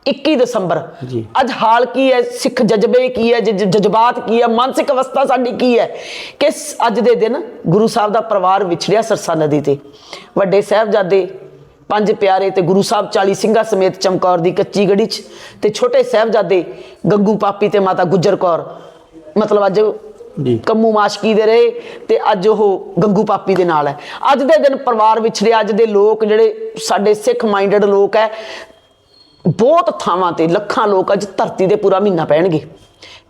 21 ਦਸੰਬਰ। ਜੀ। ਅੱਜ ਹਾਲ ਕੀ ਹੈ? ਸਿੱਖ ਜਜ਼ਬੇ ਕੀ ਹੈ? ਜਜ਼ਬਾਤ ਕੀ ਹੈ? ਮਾਨਸਿਕ ਅਵਸਥਾ ਸਾਡੀ ਕੀ ਹੈ? ਕਿ ਅੱਜ ਦੇ ਦਿਨ ਗੁਰੂ ਸਾਹਿਬ ਦਾ ਪਰਿਵਾਰ ਵਿਛੜਿਆ ਸਰਸਾ ਨਦੀ ਤੇ। ਵੱਡੇ ਸਾਹਿਬਜ਼ਾਦੇ ਪੰਜ ਪਿਆਰੇ ਤੇ ਗੁਰੂ ਸਾਹਿਬ 40 ਸਿੰਘਾਂ ਸਮੇਤ ਚਮਕੌਰ ਦੀ ਕੱਚੀ ਗੜੀ 'ਚ ਤੇ ਛੋਟੇ ਸਾਹਿਬਜ਼ਾਦੇ ਗੰਗੂ ਪਾਪੀ ਤੇ ਮਾਤਾ ਗੁਜਰ ਕੌਰ। ਮਤਲਬ ਅੱਜ ਜੀ। ਕੰਮੂ ਮਾਸ਼ਕੀ ਦੇ ਰਹੇ ਤੇ ਅੱਜ ਉਹ ਗੰਗੂ ਪਾਪੀ ਦੇ ਨਾਲ ਹੈ। ਅੱਜ ਦੇ ਦਿਨ ਪਰਿਵਾਰ ਵਿਛੜਿਆ ਅੱਜ ਦੇ ਲੋਕ ਜਿਹੜੇ ਸਾਡੇ ਸਿੱਖ ਮਾਈਂਡਡ ਲੋਕ ਹੈ ਬਹੁਤ ਥਾਵਾਂ ਤੇ ਲੱਖਾਂ ਲੋਕ ਅੱਜ ਧਰਤੀ ਦੇ ਪੂਰਾ ਮਹੀਨਾ ਪੈਣਗੇ।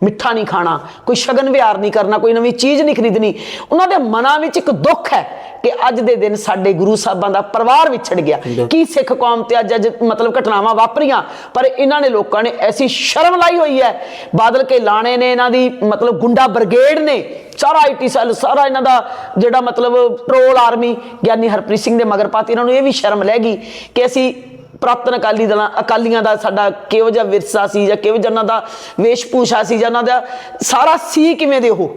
ਮਿੱਠਾ ਨਹੀਂ ਖਾਣਾ ਕੋਈ ਸ਼ਗਨ ਵਿਹਾਰ ਨਹੀਂ ਕਰਨਾ ਕੋਈ ਨਵੀਂ ਚੀਜ਼ ਨਹੀਂ ਖਰੀਦਣੀ। ਉਹਨਾਂ ਦੇ ਮਨਾਂ ਵਿੱਚ ਇੱਕ ਦੁੱਖ ਹੈ ਕਿ ਅੱਜ ਦੇ ਦਿਨ ਸਾਡੇ ਗੁਰੂ ਸਾਹਿਬਾਂ ਦਾ ਪਰਿਵਾਰ ਵਿਛੜ ਗਿਆ। ਕੀ ਸਿੱਖ ਕੌਮ ਤੇ ਅੱਜ ਅੱਜ ਮਤਲਬ ਘਟਨਾਵਾਂ ਵਾਪਰੀਆਂ ਪਰ ਇਹਨਾਂ ਨੇ ਲੋਕਾਂ ਨੇ ਐਸੀ ਸ਼ਰਮ ਲਾਈ ਹੋਈ ਹੈ। ਬਾਦਲ ਕੇ ਲਾਣੇ ਨੇ ਇਹਨਾਂ ਦੀ ਮਤਲਬ ਗੁੰਡਾ ਬ੍ਰਿਗੇਡ ਨੇ। ਸਾਰਾ ਆਈਟੀ ਸੈੱਲ ਸਾਰਾ ਇਹਨਾਂ ਦਾ ਜਿਹੜਾ ਮਤਲਬ ਟਰੋਲ ਆਰਮੀ ਗਿਆਨੀ ਹਰਪ੍ਰੀਤ ਸਿੰਘ ਦੇ ਮਗਰ ਪਾਤੀ ਇਹਨਾਂ ਨੂੰ ਇਹ ਵੀ ਸ਼ਰਮ ਲੈ ਗਈ ਕਿ ਅਸੀਂ ਪ੍ਰਾਤਨ ਅਕਾਲੀ ਦਲਾਂ, ਅਕਾਲੀਆਂ ਦਾ ਸਾਡਾ ਕਿਹੋ ਜਿਹਾ ਵਿਰਸਾ ਸੀ ਜਾਂ ਕਿਹੋ ਜਿਹਾ ਉਹਨਾਂ ਦਾ ਵੇਸ਼ਭੂਸ਼ਾ ਸੀ ਜਾਂ ਉਹਨਾਂ ਦਾ ਸਾਰਾ ਸੀ ਕਿਵੇਂ ਦੇ ਉਹ?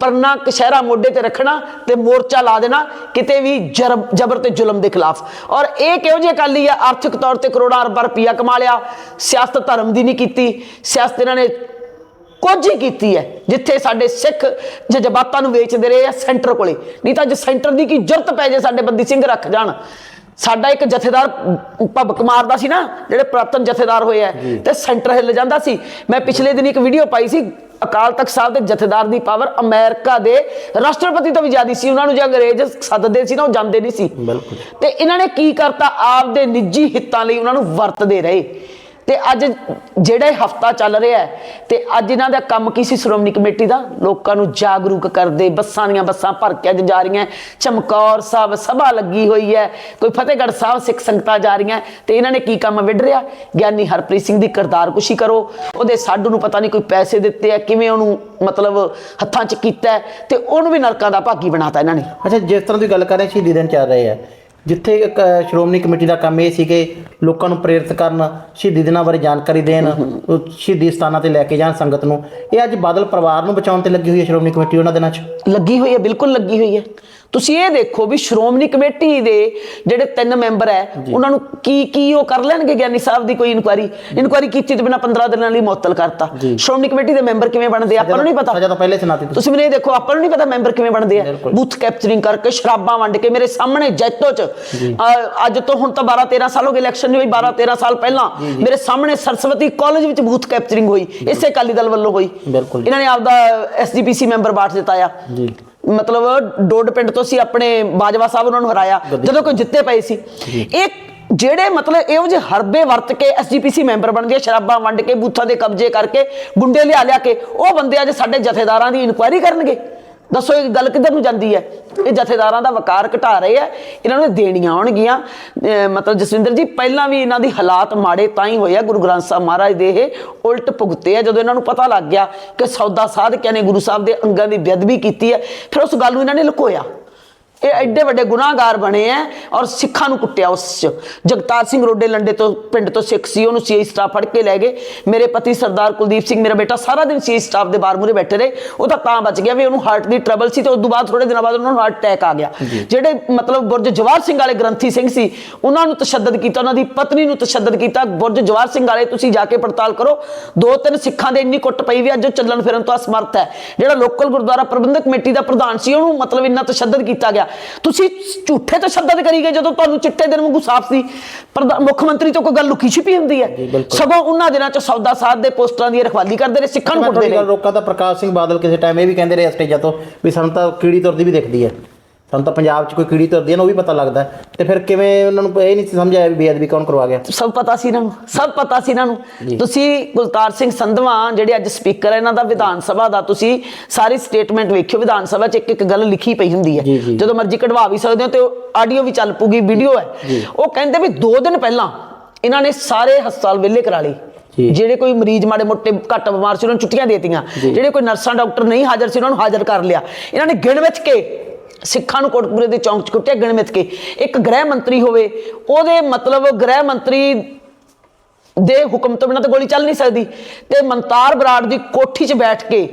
ਪਰਨਾ ਕਸ਼ਹਿਰਾ ਮੋਢੇ ਤੇ ਰੱਖਣਾ ਤੇ ਮੋਰਚਾ ਲਾ ਦੇਣਾ, ਕਿਤੇ ਵੀ ਜਰਬ- ਜਬਰ ਤੇ ਜ਼ੁਲਮ ਦੇ ਖਿਲਾਫ। ਔਰ ਇਹ ਕਿਹੋ ਜਿਹੇ ਅਕਾਲੀ ਆ? ਆਰਥਿਕ ਤੌਰ ਤੇ ਕਰੋੜਾਂ ਅਰਬਾਂ ਰੁਪਈਆ ਕਮਾ ਲਿਆ। ਸਿਆਸਤ ਧਰਮ ਦੀ ਨਹੀਂ ਕੀਤੀ। ਸਿਆਸਤ ਇਹਨਾਂ ਨੇ ਕੁਝ ਹੀ ਕੀਤੀ ਹੈ, ਜਿੱਥੇ ਸਾਡੇ ਸਿੱਖ ਜਜ਼ਬਾਤਾਂ ਨੂੰ ਵੇਚਦੇ ਰਹੇ ਆ ਸੈਂਟਰ ਕੋਲੇ। ਨਹੀਂ ਤਾਂ ਜੇ ਸੈਂਟਰ ਦੀ ਕੀ ਜ਼ਰੂਰਤ ਪੈ ਜੇ ਸਾਡੇ ਬੰਦੀ ਸਿੰਘ ਰੱਖ ਜਾਣ। ਸਾਡਾ ਇੱਕ ਜਥੇਦਾਰ ਭਬਕ ਮਾਰਦਾ ਸੀ ਨਾ ਜਿਹੜੇ ਪ੍ਰਾਤਨ ਜਥੇਦਾਰ ਹੋਏ ਆ ਤੇ ਸੈਂਟਰ ਹਿੱਲ ਜਾਂਦਾ ਸੀ। ਮੈਂ ਪਿਛਲੇ ਦਿਨ ਇੱਕ ਵੀਡੀਓ ਪਾਈ ਸੀ ਅਕਾਲ ਤਖਤ ਸਾਹਿਬ ਦੇ ਜਥੇਦਾਰ ਦੀ ਪਾਵਰ ਅਮਰੀਕਾ ਦੇ ਰਾਸ਼ਟਰਪਤੀ ਤੋਂ ਵੀ ਜ਼ਿਆਦੀ ਸੀ। ਉਹਨਾਂ ਨੂੰ ਜੇ ਅੰਗਰੇਜ਼ ਸੱਦਦੇ ਸੀ ਨਾ ਉਹ ਜਾਂਦੇ ਨਹੀਂ ਸੀ। ਬਿਲਕੁਲ। ਤੇ ਇਹਨਾਂ ਨੇ ਕੀ ਕਰਤਾ? ਆਪਦੇ ਨਿੱਜੀ ਹਿੱਤਾਂ ਲਈ ਉਹਨਾਂ ਨੂੰ ਵਰਤਦੇ ਰਹੇ। ਤੇ ਅੱਜ ਜਿਹੜਾ ਹਫਤਾ ਚੱਲ ਰਿਹਾ ਹੈ, ਤੇ ਅੱਜ ਇਹਨਾਂ ਦਾ ਕੰਮ ਕੀ ਸੀ ਸ਼੍ਰੋਮਣੀ ਕਮੇਟੀ ਦਾ? ਲੋਕਾਂ ਨੂੰ ਜਾਗਰੂਕ ਕਰਦੇ, ਬੱਸਾਂ ਦੀਆਂ ਬੱਸਾਂ ਭਰ ਕੇ ਅੱਜ ਜਾ ਰਹੀਆਂ ਚਮਕੌਰ ਸਾਹਿਬ ਸਭਾ ਲੱਗੀ ਹੋਈ ਹੈ, ਕੋਈ ਫਤਿਹਗੜ੍ਹ ਸਾਹਿਬ ਸਿੱਖ ਸੰਗਤਾਂ ਜਾ ਰਹੀਆਂ ਤੇ ਇਹਨਾਂ ਨੇ ਕੀ ਕੰਮ ਵਿੱਢ ਰਿਹਾ ਗਿਆਨੀ ਹਰਪ੍ਰੀਤ ਸਿੰਘ ਦੀ ਕਿਰਦਾਰਕੁਸ਼ੀ ਕਰੋ। ਉਹਦੇ ਸਾਡੂ ਨੂੰ ਪਤਾ ਨਹੀਂ ਕੋਈ ਪੈਸੇ ਦਿੱਤੇ ਆ ਕਿਵੇਂ ਉਹਨੂੰ ਮਤਲਬ ਹੱਥਾਂ 'ਚ ਕੀਤਾ ਤੇ ਉਹਨੂੰ ਵੀ ਨਰਕਾਂ ਦਾ ਭਾਗੀ ਬਣਾਤਾ ਇਹਨਾਂ ਨੇ। ਅੱਛਾ, ਜਿਸ ਤਰ੍ਹਾਂ ਦੀ ਗੱਲ ਕਰ ਰਹੇ, ਸ਼ਹੀਦੀ ਦਿਨ ਚੱਲ ਰਹੇ ਆ ਜਿੱਥੇ ਇੱਕ ਸ਼੍ਰੋਮਣੀ ਕਮੇਟੀ ਦਾ ਕੰਮ ਇਹ ਸੀ ਕਿ ਲੋਕਾਂ ਨੂੰ ਪ੍ਰੇਰਿਤ ਕਰਨ ਸ਼ਹੀਦੀ ਦਿਨਾਂ ਬਾਰੇ ਜਾਣਕਾਰੀ ਦੇਣ ਉਹ ਸ਼ਹੀਦੀ ਸਥਾਨਾਂ ਤੇ ਲੈ ਕੇ ਜਾਣ ਸੰਗਤ ਨੂੰ। ਇਹ ਅੱਜ ਬਾਦਲ ਪਰਿਵਾਰ ਨੂੰ ਬਚਾਉਣ ਤੇ ਲੱਗੀ ਹੋਈ ਹੈ ਸ਼੍ਰੋਮਣੀ ਕਮੇਟੀ ਉਹਨਾਂ ਦਿਨਾਂ 'ਚ? ਲੱਗੀ ਹੋਈ ਹੈ ਬਿਲਕੁਲ ਲੱਗੀ ਹੋਈ ਹੈ। ਤੁਸੀਂ ਇਹ ਦੇਖੋ ਵੀ ਸ਼੍ਰੋਮਣੀ ਕਮੇਟੀ ਦੇ ਜਿਹੜੇ ਤਿੰਨ ਮੈਂਬਰ ਹੈ ਉਹਨਾਂ ਨੂੰ ਕੀ ਕੀ ਉਹ ਕਰ ਲੈਣਗੇ ਗਿਆਨੀ ਸਾਹਿਬ ਦੀ ਕੋਈ ਇਨਕੁਆਰੀ ਇਨਕੁਆਰੀ ਕੀਤੀ ਤੇ ਬਿਨਾ 15 ਦਿਨਾਂ ਲਈ ਮੁਅੱਤਲ ਕਰਤਾ। ਸ਼੍ਰੋਮਣੀ ਕਮੇਟੀ ਦੇ ਮੈਂਬਰ ਕਿਵੇਂ ਬਣਦੇ ਆਪਾਂ ਨੂੰ ਨਹੀਂ ਪਤਾ। ਸਜ਼ਾ ਤਾਂ ਪਹਿਲੇ ਸੁਣਾਤੀ ਤੁਸੀਂ। ਮੈਨੂੰ ਇਹ ਦੇਖੋ ਆਪਾਂ ਨੂੰ ਨਹੀਂ ਪਤਾ ਮੈਂਬਰ ਕਿਵੇਂ ਬਣਦੇ ਆ। ਬੂਥ ਕੈਪਚਰਿੰਗ ਕਰਕੇ ਸ਼ਰਾਬਾਂ ਵੰਡ ਕੇ ਮੇਰੇ ਸਾਹਮਣੇ ਜੈਤੋ ਚ ਅੱਜ ਤੋਂ ਹੁਣ ਤਾਂ 12 13 ਸਾਲ ਹੋ ਗਏ ਇਲੈਕਸ਼ਨ ਨਹੀਂ ਹੋਈ 12 13 ਸਾਲ ਪਹਿਲਾਂ। ਮੇਰੇ ਸਾਹਮਣੇ ਸਰਸਵਤੀ ਕਾਲਜ ਵਿੱਚ ਬੂਥ ਕੈਪਚਰਿੰਗ ਹੋਈ। ਇਸੇ ਅਕਾਲੀ ਦਲ ਵੱਲੋਂ ਹੋਈ। ਇਹਨਾਂ ਨੇ ਆਪਦਾ ਐਸਜੀਪੀਸੀ ਮੈਂਬਰ ਬਾਟ ਦਿੱਤਾ ਆ। ਜੀ। ਮਤਲਬ ਡੋਡ ਪਿੰਡ ਤੋਂ ਸੀ ਆਪਣੇ ਬਾਜਵਾ ਸਾਹਿਬ ਉਹਨਾਂ ਨੂੰ ਹਰਾਇਆ ਜਦੋਂ ਕੋਈ ਜਿੱਤੇ ਪਏ ਸੀ। ਇਹ ਜਿਹੜੇ ਮਤਲਬ ਇਹੋ ਜਿਹੇ ਹਰਬੇ ਵਰਤ ਕੇ ਐਸਜੀਪੀਸੀ ਮੈਂਬਰ ਬਣ ਗਏ ਸ਼ਰਾਬਾਂ ਵੰਡ ਕੇ ਬੂਥਾਂ ਦੇ ਕਬਜ਼ੇ ਕਰਕੇ ਗੁੰਡੇ ਲਿਆ ਲਿਆ ਕੇ ਉਹ ਬੰਦੇ ਅੱਜ ਸਾਡੇ ਜਥੇਦਾਰਾਂ ਦੀ ਇਨਕੁਆਇਰੀ ਕਰਨਗੇ। ਦੱਸੋ, ਇਹ ਗੱਲ ਕਿੱਧਰ ਨੂੰ ਜਾਂਦੀ ਹੈ? ਇਹ ਜਥੇਦਾਰਾਂ ਦਾ ਵਕਾਰ ਘਟਾ ਰਹੇ ਆ, ਇਹਨਾਂ ਨੂੰ ਦੇਣੀਆਂ ਆਉਣਗੀਆਂ। ਮਤਲਬ ਜਸਵਿੰਦਰ ਜੀ, ਪਹਿਲਾਂ ਵੀ ਇਹਨਾਂ ਦੀ ਹਾਲਾਤ ਮਾੜੇ ਤਾਂ ਹੀ ਹੋਏ ਆ, ਗੁਰੂ ਗ੍ਰੰਥ ਸਾਹਿਬ ਮਹਾਰਾਜ ਦੇ ਇਹ ਉਲਟ ਭੁਗਤੇ ਆ, ਜਦੋਂ ਇਹਨਾਂ ਨੂੰ ਪਤਾ ਲੱਗ ਗਿਆ ਕਿ ਸੌਦਾ ਸਾਧਕਿਆਂ ਨੇ ਗੁਰੂ ਸਾਹਿਬ ਦੇ ਅੰਗਾਂ ਦੀ ਬੇਅਦਬੀ ਕੀਤੀ ਹੈ, ਫਿਰ ਉਸ ਗੱਲ ਨੂੰ ਇਹਨਾਂ ਨੇ ਲੁਕੋਇਆ। ਇਹ ਐਡੇ ਵੱਡੇ ਗੁਨਾਹਗਾਰ ਬਣੇ ਐ ਔਰ ਸਿੱਖਾਂ ਨੂੰ ਕੁੱਟਿਆ ਉਸ ਚ। ਜਗਤਾਰ ਸਿੰਘ ਰੋਡੇ ਲੰਡੇ ਤੋਂ ਪਿੰਡ ਤੋਂ ਸਿੱਖ ਸੀ ਉਹਨੂੰ ਸੀਆਈ ਸਟਾਫ ਫੜ ਕੇ ਲੈ ਗਏ। ਮੇਰੇ ਪਤੀ ਸਰਦਾਰ ਕੁਲਦੀਪ ਸਿੰਘ ਮੇਰਾ ਬੇਟਾ ਸਾਰਾ ਦਿਨ ਸੀਆਈ ਸਟਾਫ ਦੇ ਬਾਹਰ ਮੂਰੇ ਬੈਠੇ ਰਹੇ। ਉਹ ਤਾਂ ਤਾਂ ਬਚ ਗਿਆ ਵੀ ਉਹਨੂੰ ਹਾਰਟ ਦੀ ਟਰਬਲ ਸੀ ਤੇ ਉਸ ਤੋਂ ਬਾਅਦ ਥੋੜੇ ਦਿਨਾਂ ਬਾਅਦ ਉਹਨਾਂ ਨੂੰ ਹਾਰਟ ਅਟੈਕ ਆ ਗਿਆ। ਜਿਹੜੇ ਮਤਲਬ ਬੁਰਜ ਜਵਾਰ ਸਿੰਘ ਵਾਲੇ ਗ੍ਰੰਥੀ ਸਿੰਘ ਸੀ ਉਹਨਾਂ ਨੂੰ ਤਸ਼ੱਦਦ ਕੀਤਾ ਉਹਨਾਂ ਦੀ ਪਤਨੀ ਨੂੰ ਤਸ਼ੱਦਦ ਕੀਤਾ। ਬੁਰਜ ਜਵਾਰ ਸਿੰਘ ਵਾਲੇ ਤੁਸੀਂ ਜਾ ਕੇ ਪੜਤਾਲ ਕਰੋ। ਦੋ ਤਿੰਨ ਸਿੱਖਾਂ ਦੇ ਇੰਨੀ ਕੁੱਟ ਪਈ ਵੀ ਅੱਜ ਉਹ ਚੱਲਣ ਫਿਰਨ ਤੋਂ ਅਸਮਰਥ ਹੈ। ਜਿਹੜਾ ਲੋਕਲ ਗੁਰਦੁਆਰਾ ਪ੍ਰਬੰਧਕ ਕਮੇਟੀ ਦਾ ਪ੍ਰਧਾਨ ਸੀ ਉਹਨੂੰ ਮਤਲਬ ਇੰਨਾ ਤਸ਼ੱਦਦ ਕੀਤਾ ਗਿਆ। ਤੁਸੀਂ ਝੂਠੇ ਤਸ਼ੱਦਦ ਕਰੀ ਗਏ ਜਦੋਂ ਤੁਹਾਨੂੰ ਚਿੱਟੇ ਦਿਨ ਵਾਂਗੂ ਸਾਫ਼ ਸੀ। ਮੁੱਖ ਮੰਤਰੀ ਤੋਂ ਕੋਈ ਗੱਲ ਲੁਕੀ ਛਿਪੀ ਹੁੰਦੀ ਹੈ। ਸਗੋਂ ਉਹਨਾਂ ਦਿਨਾਂ ਚ ਸੌਦਾ ਸਾਧ ਦੇ ਪੋਸਟਰਾਂ ਦੀ ਰਖਵਾਲੀ ਕਰਦੇ ਨੇ ਸਿੱਖਾਂ ਨੂੰ ਕੁੱਟਦੇ ਨੇ ਰੋਕਾ ਤਾਂ ਪ੍ਰਕਾਸ਼ ਸਿੰਘ ਬਾਦਲ ਕਿਸੇ ਟਾਈਮ ਇਹ ਵੀ ਕਹਿੰਦੇ ਰਹੇ ਸਟੇਜਾਂ ਤੋਂ ਵੀ ਸਾਨੂੰ ਤਾਂ ਕੀੜੀ ਤੁਰਦੀ ਵੀ ਦਿਖਦੀ ਹੈ। ਸਾਨੂੰ ਤਾਂ ਪੰਜਾਬ 'ਚ ਕੋਈ ਕੀੜੀ ਤੁਰਦੀ ਹੈ ਨਾ ਉਹ ਵੀ ਪਤਾ ਲੱਗਦਾ। ਹੈ। ਤੇ ਫਿਰ ਕਿਵੇਂ ਉਹਨਾਂ ਨੂੰ ਇਹ ਨਹੀਂ ਸੀ ਸਮਝ ਆਇਆ ਵੀ ਬੇਅਦਬੀ ਕੌਣ ਕਰਵਾ ਗਿਆ? ਸਭ ਪਤਾ ਸੀ ਇਹਨਾਂ ਨੂੰ ਸਭ ਪਤਾ ਸੀ ਇਹਨਾਂ ਨੂੰ। ਤੁਸੀਂ ਗੁਲਤਾਰ ਸਿੰਘ ਸੰਧਵਾ ਜਿਹੜੇ ਅੱਜ ਸਪੀਕਰ ਇਹਨਾਂ ਦਾ ਵਿਧਾਨ ਸਭਾ ਦਾ ਤੁਸੀਂ ਸਾਰੀ ਸਟੇਟਮੈਂਟ ਵੇਖਿਓ ਵਿਧਾਨ ਸਭਾ 'ਚ ਇੱਕ ਇੱਕ ਗੱਲ ਲਿਖੀ ਪਈ ਹੁੰਦੀ ਹੈ। ਜੀ, ਜੀ। ਜਦੋਂ ਮਰਜ਼ੀ ਕਢਵਾ ਵੀ ਸਕਦੇ ਹੋ ਤੇ ਆਡੀਓ ਵੀ ਚੱਲ ਪੂਗੀ ਵੀਡੀਓ ਹੈ। ਉਹ ਕਹਿੰਦੇ ਵੀ 2 ਦਿਨ ਪਹਿਲਾਂ ਇਹਨਾਂ ਨੇ ਸਾਰੇ ਹਸਪਤਾਲ ਵਿਹਲੇ ਕਰਾ ਲਏ। ਜੀ। ਜਿਹੜੇ ਕੋਈ ਮਰੀਜ਼ ਮਾੜੇ ਮੋਟੇ ਘੱਟ ਬਿਮਾਰ ਸੀ ਉਹਨਾਂ ਨੂੰ ਛੁੱਟੀਆਂ ਦੇਤੀਆਂ। ਜਿਹੜੇ ਕੋਈ ਨਰਸਾਂ ਡਾਕਟਰ ਨਹੀਂ ਹਾਜ਼ਰ ਸੀ ਉਹਨਾਂ ਨੂੰ ਹਾਜ਼ਰ ਕਰ ਲਿਆ। ਇਹਨਾਂ ਨੇ ਗਿਣ ਵਿੱਚ ਕੇ ਸਿੱਖਾਂ ਨੂੰ ਕੋਟਪੁਰੇ ਦੇ ਚੌਂਕ 'ਚ ਕੁੱਟਿਆ ਗਿਣ ਵਿੱਚ ਕੇ। ਇੱਕ ਗ੍ਰਹਿ ਮੰਤਰੀ ਹੋਵੇ ਉਹਦੇ ਮਤਲਬ ਗ੍ਰਹਿ ਮੰਤਰੀ ਦੇ ਹੁਕਮ ਤੋਂ ਬਿਨਾਂ ਤਾਂ ਗੋਲੀ ਚੱਲ ਨਹੀਂ ਸਕਦੀ। ਤੇ ਮਨਤਾਰ ਬਰਾੜ ਦੀ ਕੋਠੀ 'ਚ ਬੈਠ ਕੇ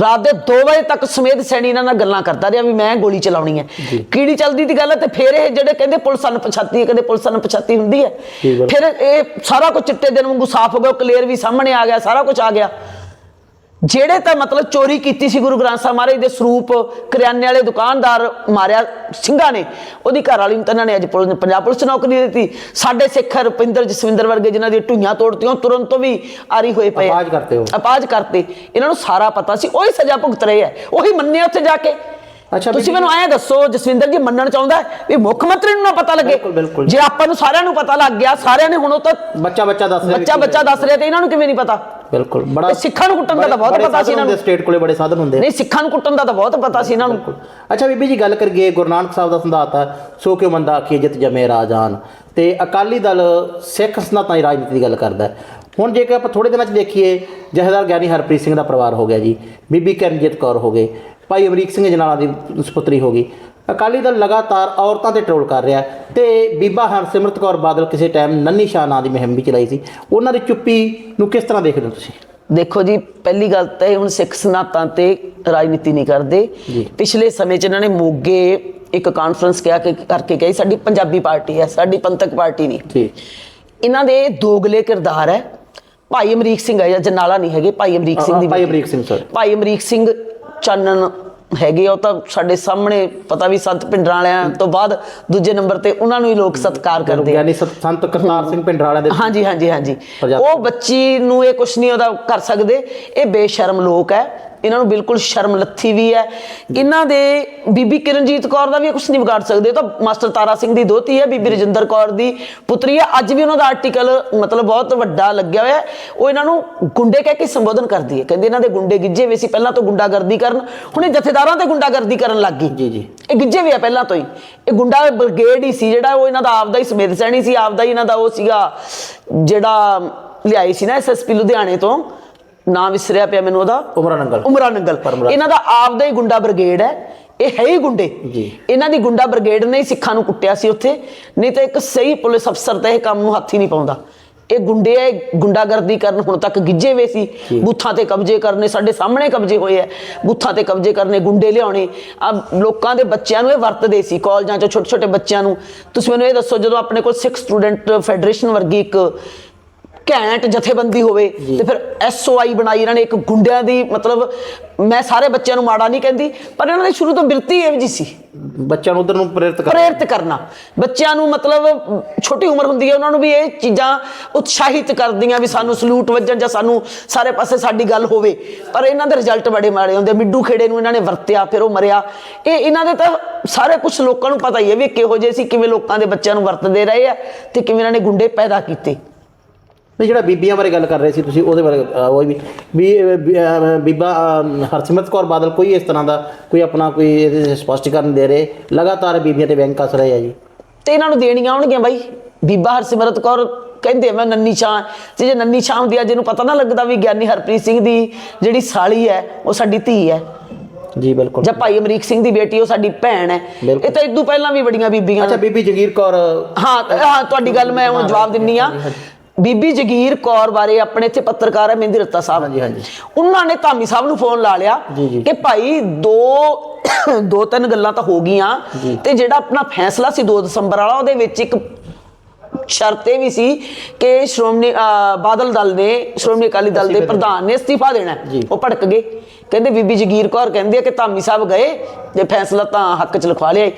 ਰਾਤ ਦੇ 2 ਵਜੇ ਤੱਕ ਸਮੇਤ ਸੈਣੀ ਇਹਨਾਂ ਨਾਲ ਗੱਲਾਂ ਕਰਦਾ ਰਿਹਾ ਵੀ ਮੈਂ ਗੋਲੀ ਚਲਾਉਣੀ ਹੈ। ਕੀੜੀ ਚੱਲਦੀ ਦੀ ਗੱਲ ਹੈ ਤੇ ਫਿਰ ਇਹ ਜਿਹੜੇ ਕਹਿੰਦੇ ਪੁਲਿਸ ਅਣਪਛਾਤੀ ਹੈ ਕਹਿੰਦੇ ਪੁਲਿਸ ਅਣਪਛਾਤੀ ਹੁੰਦੀ ਹੈ। ਫਿਰ ਇਹ ਸਾਰਾ ਕੁਝ ਚਿੱਟੇ ਦਿਨ ਵਾਂਗੂ ਸਾਫ਼ ਹੋ ਗਿਆ ਕਲੀਅਰ ਵੀ ਸਾਹਮਣੇ ਆ ਗਿਆ ਸਾਰਾ ਕੁਝ ਆ ਗਿਆ। ਜਿਹੜੇ ਤਾਂ ਮਤਲਬ ਚੋਰੀ ਕੀਤੀ ਸੀ ਗੁਰੂ ਗ੍ਰੰਥ ਸਾਹਿਬ ਮਹਾਰਾਜ ਦੇ ਸਰੂਪ ਕਰਿਆਨੇ ਵਾਲੇ ਦੁਕਾਨਦਾਰ ਮਾਰਿਆ ਸਿੰਘਾਂ ਨੇ ਉਹਦੀ ਘਰ ਵਾਲੀ ਨੂੰ ਤਾਂ ਇਹਨਾਂ ਨੇ ਅੱਜ ਪੁਲਿਸ ਪੰਜਾਬ ਪੁਲਿਸ ਨੌਕਰੀ ਦਿੱਤੀ। ਸਾਡੇ ਸਿੱਖ ਰੁਪਿੰਦਰ ਜਸਵਿੰਦਰ ਵਰਗੇ ਜਿਨ੍ਹਾਂ ਦੀਆਂ ਢੂਈਆਂ ਤੋੜਤੀਆਂ ਉਹ ਤੁਰੰਤ ਤੋਂ ਵੀ ਆਰੀ ਹੋਏ ਪਏ ਆ। ਅਪਾਹਜ ਕਰਤੇ ਹੋ। ਅਪਾਜ ਕਰਤੇ। ਇਹਨਾਂ ਨੂੰ ਸਾਰਾ ਪਤਾ ਸੀ। ਉਹੀ ਸਜ਼ਾ ਭੁਗਤ ਰਹੇ ਆ। ਉਹੀ ਮੰਨੇ ਉੱਥੇ ਜਾ ਕੇ। ਅੱਛਾ, ਤੁਸੀਂ ਮੈਨੂੰ ਐਂ ਦੱਸੋ ਜਸਵਿੰਦਰ ਜੀ ਮੰਨਣ ਚਾਹੁੰਦਾ ਵੀ ਮੁੱਖ ਮੰਤਰੀ ਨੂੰ ਨਾ ਪਤਾ ਲੱਗੇ। ਜੇ ਆਪਾਂ ਨੂੰ ਸਾਰਿਆਂ ਨੂੰ ਪਤਾ ਲੱਗ ਗਿਆ ਸਾਰਿਆਂ ਨੇ ਹੁਣ ਉਹ ਤਾਂ ਬੱਚਾ ਬੱਚਾ ਦੱਸ ਰਿਹਾ ਬੱਚਾ ਬੱਚਾ ਦੱਸ ਰਿਹਾ ਤੇ ਇਹਨਾਂ ਨੂੰ ਕਿਵੇਂ ਨਹੀਂ ਪਤਾ? ਬਿਲਕੁਲ ਬੜਾ ਸਿੱਖਾਂ ਨੂੰ ਕੁੱਟਣ ਦਾ ਤਾਂ ਬਹੁਤ ਪਤਾ ਸੀ ਇਹਨਾਂ ਨੂੰ। ਸਟੇਟ ਕੋਲੇ ਬੜੇ ਸਾਧਨ ਹੁੰਦੇ। ਨਹੀਂ ਸਿੱਖਾਂ ਨੂੰ ਕੁੱਟਣ ਦਾ ਤਾਂ ਬਹੁਤ ਪਤਾ ਸੀ ਇਹਨਾਂ ਨੂੰ। ਅੱਛਾ ਬੀਬੀ ਜੀ ਗੱਲ ਕਰੀਏ ਗੁਰੂ ਨਾਨਕ ਸਾਹਿਬ ਦਾ ਸੰਦਾਤ ਹੈ ਸੋ ਕਿਉ ਮੰਦਾ ਆਖੀਏ ਜਿਤ ਜਮੇ ਰਾਜਾਨ ਤੇ ਅਕਾਲੀ ਦਲ ਸਿੱਖ ਸਨਾਤਾਂ ਦੀ ਰਾਜਨੀਤੀ ਦੀ ਗੱਲ ਕਰਦਾ। ਹੁਣ ਜੇਕਰ ਆਪਾਂ ਥੋੜੇ ਦਿਨਾਂ 'ਚ ਦੇਖੀਏ ਜਹੇਦਾਰ ਗਿਆਨੀ ਹਰਪ੍ਰੀਤ ਸਿੰਘ ਦਾ ਪਰਿਵਾਰ ਹੋ ਗਿਆ ਜੀ ਬੀਬੀ ਕਰਨਜੀਤ ਕੌਰ ਹੋ ਗਏ ਭਾਈ ਅਮਰੀਕ ਸਿੰਘ ਜਨਾਲਾ ਦੀ ਸੁਪੁੱਤਰੀ ਹੋ ਗਈ। ਅਕਾਲੀ ਦਲ ਲਗਾਤਾਰ ਔਰਤਾਂ ਤੇ ਟਰੋਲ ਕਰ ਰਿਹਾ ਤੇ ਬੀਬਾ ਹਰਸਿਮਰਤ ਕੌਰ ਬਾਦਲ ਕਿਸੇ ਟਾਈਮ ਨੰਨੀ ਸ਼ਾਹ ਨਾਂ ਦੀ ਮੁਹਿੰਮ ਵੀ ਚਲਾਈ ਸੀ। ਉਹਨਾਂ ਦੀ ਚੁੱਪੀ ਨੂੰ ਕਿਸ ਤਰ੍ਹਾਂ ਦੇਖਦੇ ਹੋ ਤੁਸੀਂ? ਦੇਖੋ ਜੀ ਪਹਿਲੀ ਗੱਲ ਤਾਂ ਇਹ ਹੁਣ ਸਿੱਖ ਸਨਾਤਾਂ ਤੇ ਰਾਜਨੀਤੀ ਨਹੀਂ ਕਰਦੇ। ਪਿਛਲੇ ਸਮੇਂ 'ਚ ਇਹਨਾਂ ਨੇ ਮੋਗੇ ਇੱਕ ਕਾਨਫਰੰਸ ਕਿਹਾ ਕਿ ਕਰਕੇ ਗਈ ਸਾਡੀ ਪੰਜਾਬੀ ਪਾਰਟੀ ਹੈ ਸਾਡੀ ਪੰਥਕ ਪਾਰਟੀ ਨਹੀਂ। ਇਹਨਾਂ ਦੇ ਦੋਗਲੇ ਕਿਰਦਾਰ ਹੈ ਭਾਈ ਅਮਰੀਕ ਸਿੰਘ ਹੈ ਜਾਂ ਜਨਾਲਾ ਨਹੀਂ ਹੈਗੇ ਭਾਈ ਅਮਰੀਕ ਸਿੰਘ ਦੀ ਭਾਈ। ਅਮਰੀਕ ਸਿੰਘ ਸਰ ਭਾਈ ਅਮਰੀਕ ਸਿੰਘ ਚਾਨਣ ਹੈਗੇ ਉਹ ਤਾਂ ਸਾਡੇ ਸਾਹਮਣੇ ਪਤਾ ਵੀ ਸੰਤ ਪਿੰਡਰਾਂ ਵਾਲਿਆਂ ਤੋਂ ਬਾਅਦ ਦੂਜੇ ਨੰਬਰ ਤੇ ਉਹਨਾਂ ਨੂੰ ਹੀ ਲੋਕ ਸਤਿਕਾਰ ਕਰਦੇ ਆ। ਗਿਆਨੀ ਸਤ- ਕਰਤਾਰ ਸਿੰਘ ਪਿੰਡਰਾਲਿਆਂ ਦੇ ਹਾਂਜੀ ਹਾਂਜੀ ਹਾਂਜੀ। ਉਹ ਬੱਚੀ ਨੂੰ ਇਹ ਕੁਛ ਨਹੀਂ ਉਹਦਾ ਕਰ ਸਕਦੇ। ਇਹ ਬੇਸ਼ਰਮ ਲੋਕ ਹੈ। ਇਹਨਾਂ ਨੂੰ ਬਿਲਕੁਲ ਸ਼ਰਮ ਲੱਥੀ ਵੀ ਹੈ। ਇਹਨਾਂ ਦੇ ਬੀਬੀ ਕਿਰਨਜੀਤ ਕੌਰ ਦਾ ਵੀ ਕੁਝ ਨਹੀਂ ਵਿਗਾੜ ਸਕਦੇ। ਤਾਂ ਮਾਸਟਰ ਤਾਰਾ ਸਿੰਘ ਦੀ ਦੋਤੀ ਹੈ ਬੀਬੀ ਰਜਿੰਦਰ ਕੌਰ ਦੀ ਪੁੱਤਰੀ ਹੈ। ਅੱਜ ਵੀ ਉਹਨਾਂ ਦਾ ਆਰਟੀਕਲ ਮਤਲਬ ਬਹੁਤ ਵੱਡਾ ਲੱਗਿਆ ਹੋਇਆ। ਉਹ ਇਹਨਾਂ ਨੂੰ ਗੁੰਡੇ ਕਹਿ ਕੇ ਸੰਬੋਧਨ ਕਰਦੀ ਹੈ। ਕਹਿੰਦੇ ਇਹਨਾਂ ਦੇ ਗੁੰਡੇ ਗਿੱਜੇ ਵੇ ਸੀ। ਪਹਿਲਾਂ ਤੋਂ ਗੁੰਡਾਗਰਦੀ ਕਰਨ ਹੁਣ ਇਹ ਜਥੇਦਾਰਾਂ ਤੇ ਗੁੰਡਾਗਰਦੀ ਕਰਨ ਲੱਗ ਗਈ। ਜੀ ਜੀ। ਇਹ ਗਿੱਜੇ ਵੀ ਆ ਪਹਿਲਾਂ ਤੋਂ ਹੀ। ਇਹ ਗੁੰਡਾ ਬ੍ਰਿਗੇਡ ਹੀ ਸੀ ਜਿਹੜਾ ਉਹ ਇਹਨਾਂ ਦਾ ਆਪਦਾ ਹੀ ਸਮੇਤ ਸੈਣੀ ਸੀ। ਆਪਦਾ ਹੀ ਇਹਨਾਂ ਦਾ ਉਹ ਸੀਗਾ ਜਿਹੜਾ ਲਿਆਈ ਸੀ ਨਾ ਐਸਐਸਪੀ ਲੁਧਿਆਣੇ ਤੋਂ। ਨਾਮ ਵਿਸਰਿਆ ਪਿਆ ਮੈਨੂੰ ਉਹਦਾ। ਉਮਰਾ ਨੰਗਲ। ਉਮਰਾ ਨੰਗਲ। ਇਹਨਾਂ ਦਾ ਆਪਦਾ ਹੀ ਗੁੰਡਾ ਬ੍ਰਿਗੇਡ ਹੈ। ਇਹ ਹੈ ਹੀ ਗੁੰਡੇ। ਜੀ। ਇਹਨਾਂ ਦੀ ਗੁੰਡਾ ਬ੍ਰਿਗੇਡ ਨੇ ਸਿੱਖਾਂ ਨੂੰ ਕੁੱਟਿਆ ਸੀ ਉੱਥੇ। ਨਹੀਂ ਤਾਂ ਇੱਕ ਸਹੀ ਪੁਲਿਸ ਅਫਸਰ ਤਾਂ ਇਹ ਕੰਮ ਨੂੰ ਹੱਥ ਹੀ ਨਹੀਂ ਪਾਉਂਦਾ। ਇਹ ਗੁੰਡੇ ਇਹ ਗੁੰਡਾਗਰਦੀ ਕਰਨ ਹੁਣ ਤੱਕ ਗਿੱਜੇ ਵੇ ਸੀ। ਬੂਥਾਂ ਤੇ ਕਬਜ਼ੇ ਕਰਨੇ ਸਾਡੇ ਸਾਹਮਣੇ ਕਬਜ਼ੇ ਹੋਏ ਆ। ਬੂਥਾਂ ਤੇ ਕਬਜ਼ੇ ਕਰਨੇ ਗੁੰਡੇ ਲਿਆਉਣੇ। ਆ ਲੋਕਾਂ ਦੇ ਬੱਚਿਆਂ ਨੂੰ ਇਹ ਵਰਤਦੇ ਸੀ ਕਾਲਜਾਂ 'ਚ ਛੋਟੇ ਛੋਟੇ ਬੱਚਿਆਂ ਨੂੰ। ਤੁਸੀਂ ਮੈਨੂੰ ਇਹ ਦੱਸੋ ਜਦੋਂ ਆਪਣੇ ਕੋਲ ਸਿੱਖ ਸਟੂਡੈਂਟ ਫੈਡਰੇਸ਼ਨ ਵਰਗੀ ਇੱਕ ਘੈਂਟ ਜਥੇਬੰਦੀ ਹੋਵੇ ਤੇ ਫਿਰ ਐਸਓਆਈ ਬਣਾਈ ਇਹਨਾਂ ਨੇ ਇੱਕ ਗੁੰਡਿਆਂ ਦੀ ਮਤਲਬ ਮੈਂ ਸਾਰੇ ਬੱਚਿਆਂ ਨੂੰ ਮਾੜਾ ਨਹੀਂ ਕਹਿੰਦੀ ਪਰ ਇਹਨਾਂ ਦੀ ਸ਼ੁਰੂ ਤੋਂ ਬਿਰਤੀ ਇਹ ਜੀ ਸੀ। ਬੱਚਿਆਂ ਨੂੰ ਉਧਰ ਨੂੰ ਪ੍ਰੇਰਿਤ ਕਰ ਪ੍ਰੇਰਿਤ ਕਰਨਾ। ਬੱਚਿਆਂ ਨੂੰ ਮਤਲਬ ਛੋਟੀ ਉਮਰ ਹੁੰਦੀ ਹੈ ਉਹਨਾਂ ਨੂੰ ਵੀ ਇਹ ਚੀਜ਼ਾਂ ਉਤਸ਼ਾਹਿਤ ਕਰਦੀਆਂ ਵੀ ਸਾਨੂੰ ਸਲੂਟ ਵੱਜਣ ਜਾਂ ਸਾਨੂੰ ਸਾਰੇ ਪਾਸੇ ਸਾਡੀ ਗੱਲ ਹੋਵੇ। ਪਰ ਇਹਨਾਂ ਦੇ ਰਿਜ਼ਲਟ ਬੜੇ ਮਾੜੇ ਹੁੰਦੇ। ਮਿੱਡੂ ਖੇੜੇ ਨੂੰ ਇਹਨਾਂ ਨੇ ਵਰਤਿਆ ਫਿਰ ਉਹ ਮਰਿਆ। ਇਹ ਇਹਨਾਂ ਦੇ ਤਾਂ ਸਾਰੇ ਕੁਝ ਲੋਕਾਂ ਨੂੰ ਪਤਾ ਹੀ ਹੈ ਵੀ ਕਿਹੋ ਜਿਹੇ ਸੀ ਕਿਵੇਂ ਲੋਕਾਂ ਦੇ ਬੱਚਿਆਂ ਨੂੰ ਵਰਤਦੇ ਰਹੇ ਆ ਤੇ ਕਿਵੇਂ ਇਹਨਾਂ ਨੇ ਗੁੰਡੇ ਪੈਦਾ ਕੀਤੇ। ਨਹੀਂ ਜਿਹੜਾ ਬੀਬੀਆਂ ਬਾਰੇ ਗੱਲ ਕਰ ਰਹੇ ਸੀ ਤੁਸੀਂ ਉਹਦੇ ਬਾਰੇ ਉਹ ਵੀ ਬੀਬਾ ਹਰਸਿਮਰਤ ਕੌਰ ਬਾਦਲ ਕੋਈ ਇਸ ਤਰ੍ਹਾਂ ਦਾ ਕੋਈ ਆਪਣਾ ਕੋਈ ਇਹਦੇ ਸਪਸ਼ਟੀਕਰਨ ਦੇ ਰਹੇ? ਲਗਾਤਾਰ ਬੀਬੀਆਂ ਤੇ ਬੈਂਕ ਕੱਸ ਰਹੇ ਆ ਜੀ। ਤੇ ਇਹਨਾਂ ਨੂੰ ਦੇਣੀਆਂ ਆਉਣਗੀਆਂ ਬਾਈ। ਬੀਬਾ ਹਰਸਿਮਰਤ ਕੌਰ ਕਹਿੰਦੇ ਮੈਂ ਨੰਨੀ ਛਾਂ। ਤੇ ਜੇ ਨੰਨੀ ਛਾਂ ਹੁੰਦੀ ਆ ਜਿਹਨੂੰ ਪਤਾ ਨਾ ਲੱਗਦਾ ਵੀ ਗਿਆਨੀ ਹਰਪ੍ਰੀਤ ਸਿੰਘ ਦੀ ਜਿਹੜੀ ਸਾਲੀ ਹੈ ਉਹ ਸਾਡੀ ਧੀ ਹੈ। ਜੀ ਬਿਲਕੁਲ। ਜਾਂ ਭਾਈ ਅਮਰੀਕ ਸਿੰਘ ਦੀ ਬੇਟੀ ਉਹ ਸਾਡੀ ਭੈਣ ਹੈ। ਇਹ ਤਾਂ ਇਦੋਂ ਪਹਿਲਾਂ ਵੀ ਬੜੀਆਂ ਬੀਬੀਆਂ ਅੱਛਾ ਬੀਬੀ ਜਗੀਰ ਕੌਰ। ਹਾਂ ਹਾਂ ਤੁਹਾਡੀ ਗੱਲ ਮੈਂ ਹੁਣ ਜਵਾਬ ਦਿੰਨੀ ਆ। ਬੀਬੀ ਜਗੀਰ ਕੌਰ ਬਾਰੇ ਆਪਣੇ ਇੱਥੇ ਪੱਤਰਕਾਰ ਹੈ ਮਹਿੰਦੀ ਰੱਤਾ ਸਾਹਿਬ ਹਾਂਜੀ, ਹਾਂਜੀ। ਉਹਨਾਂ ਨੇ ਧਾਮੀ ਸਾਹਿਬ ਨੂੰ ਫੋਨ ਲਾ ਲਿਆ। ਕਿ ਭਾਈ ਦੋ <coughs> ਦੋ ਤਿੰਨ ਗੱਲਾਂ ਤਾਂ ਹੋ ਗਈਆਂ ਤੇ ਜਿਹੜਾ ਆਪਣਾ ਫੈਸਲਾ ਸੀ 2 ਦਸੰਬਰ ਵਾਲਾ ਉਹਦੇ ਵਿੱਚ ਇੱਕ ਸ਼ਰਤ ਵੀ ਸੀ ਕਿ ਸ਼੍ਰੋਮਣੀ ਬਾਦਲ ਦਲ ਨੇ ਸ਼੍ਰੋਮਣੀ ਅਕਾਲੀ ਦਲ ਦੇ ਪ੍ਰਧਾਨ ਨੇ ਅਸਤੀਫਾ ਦੇਣਾ। ਉਹ ਭੜਕ ਗਏ ਕਹਿੰਦੇ ਬੀਬੀ ਜਗੀਰ ਕੌਰ ਕਹਿੰਦੀ ਕਿ ਧਾਮੀ ਸਾਹਿਬ ਗਏ ਤੇ ਫੈਸਲਾ ਤਾਂ ਹੱਕ ਚ ਲਿਖਵਾ ਲਿਆ।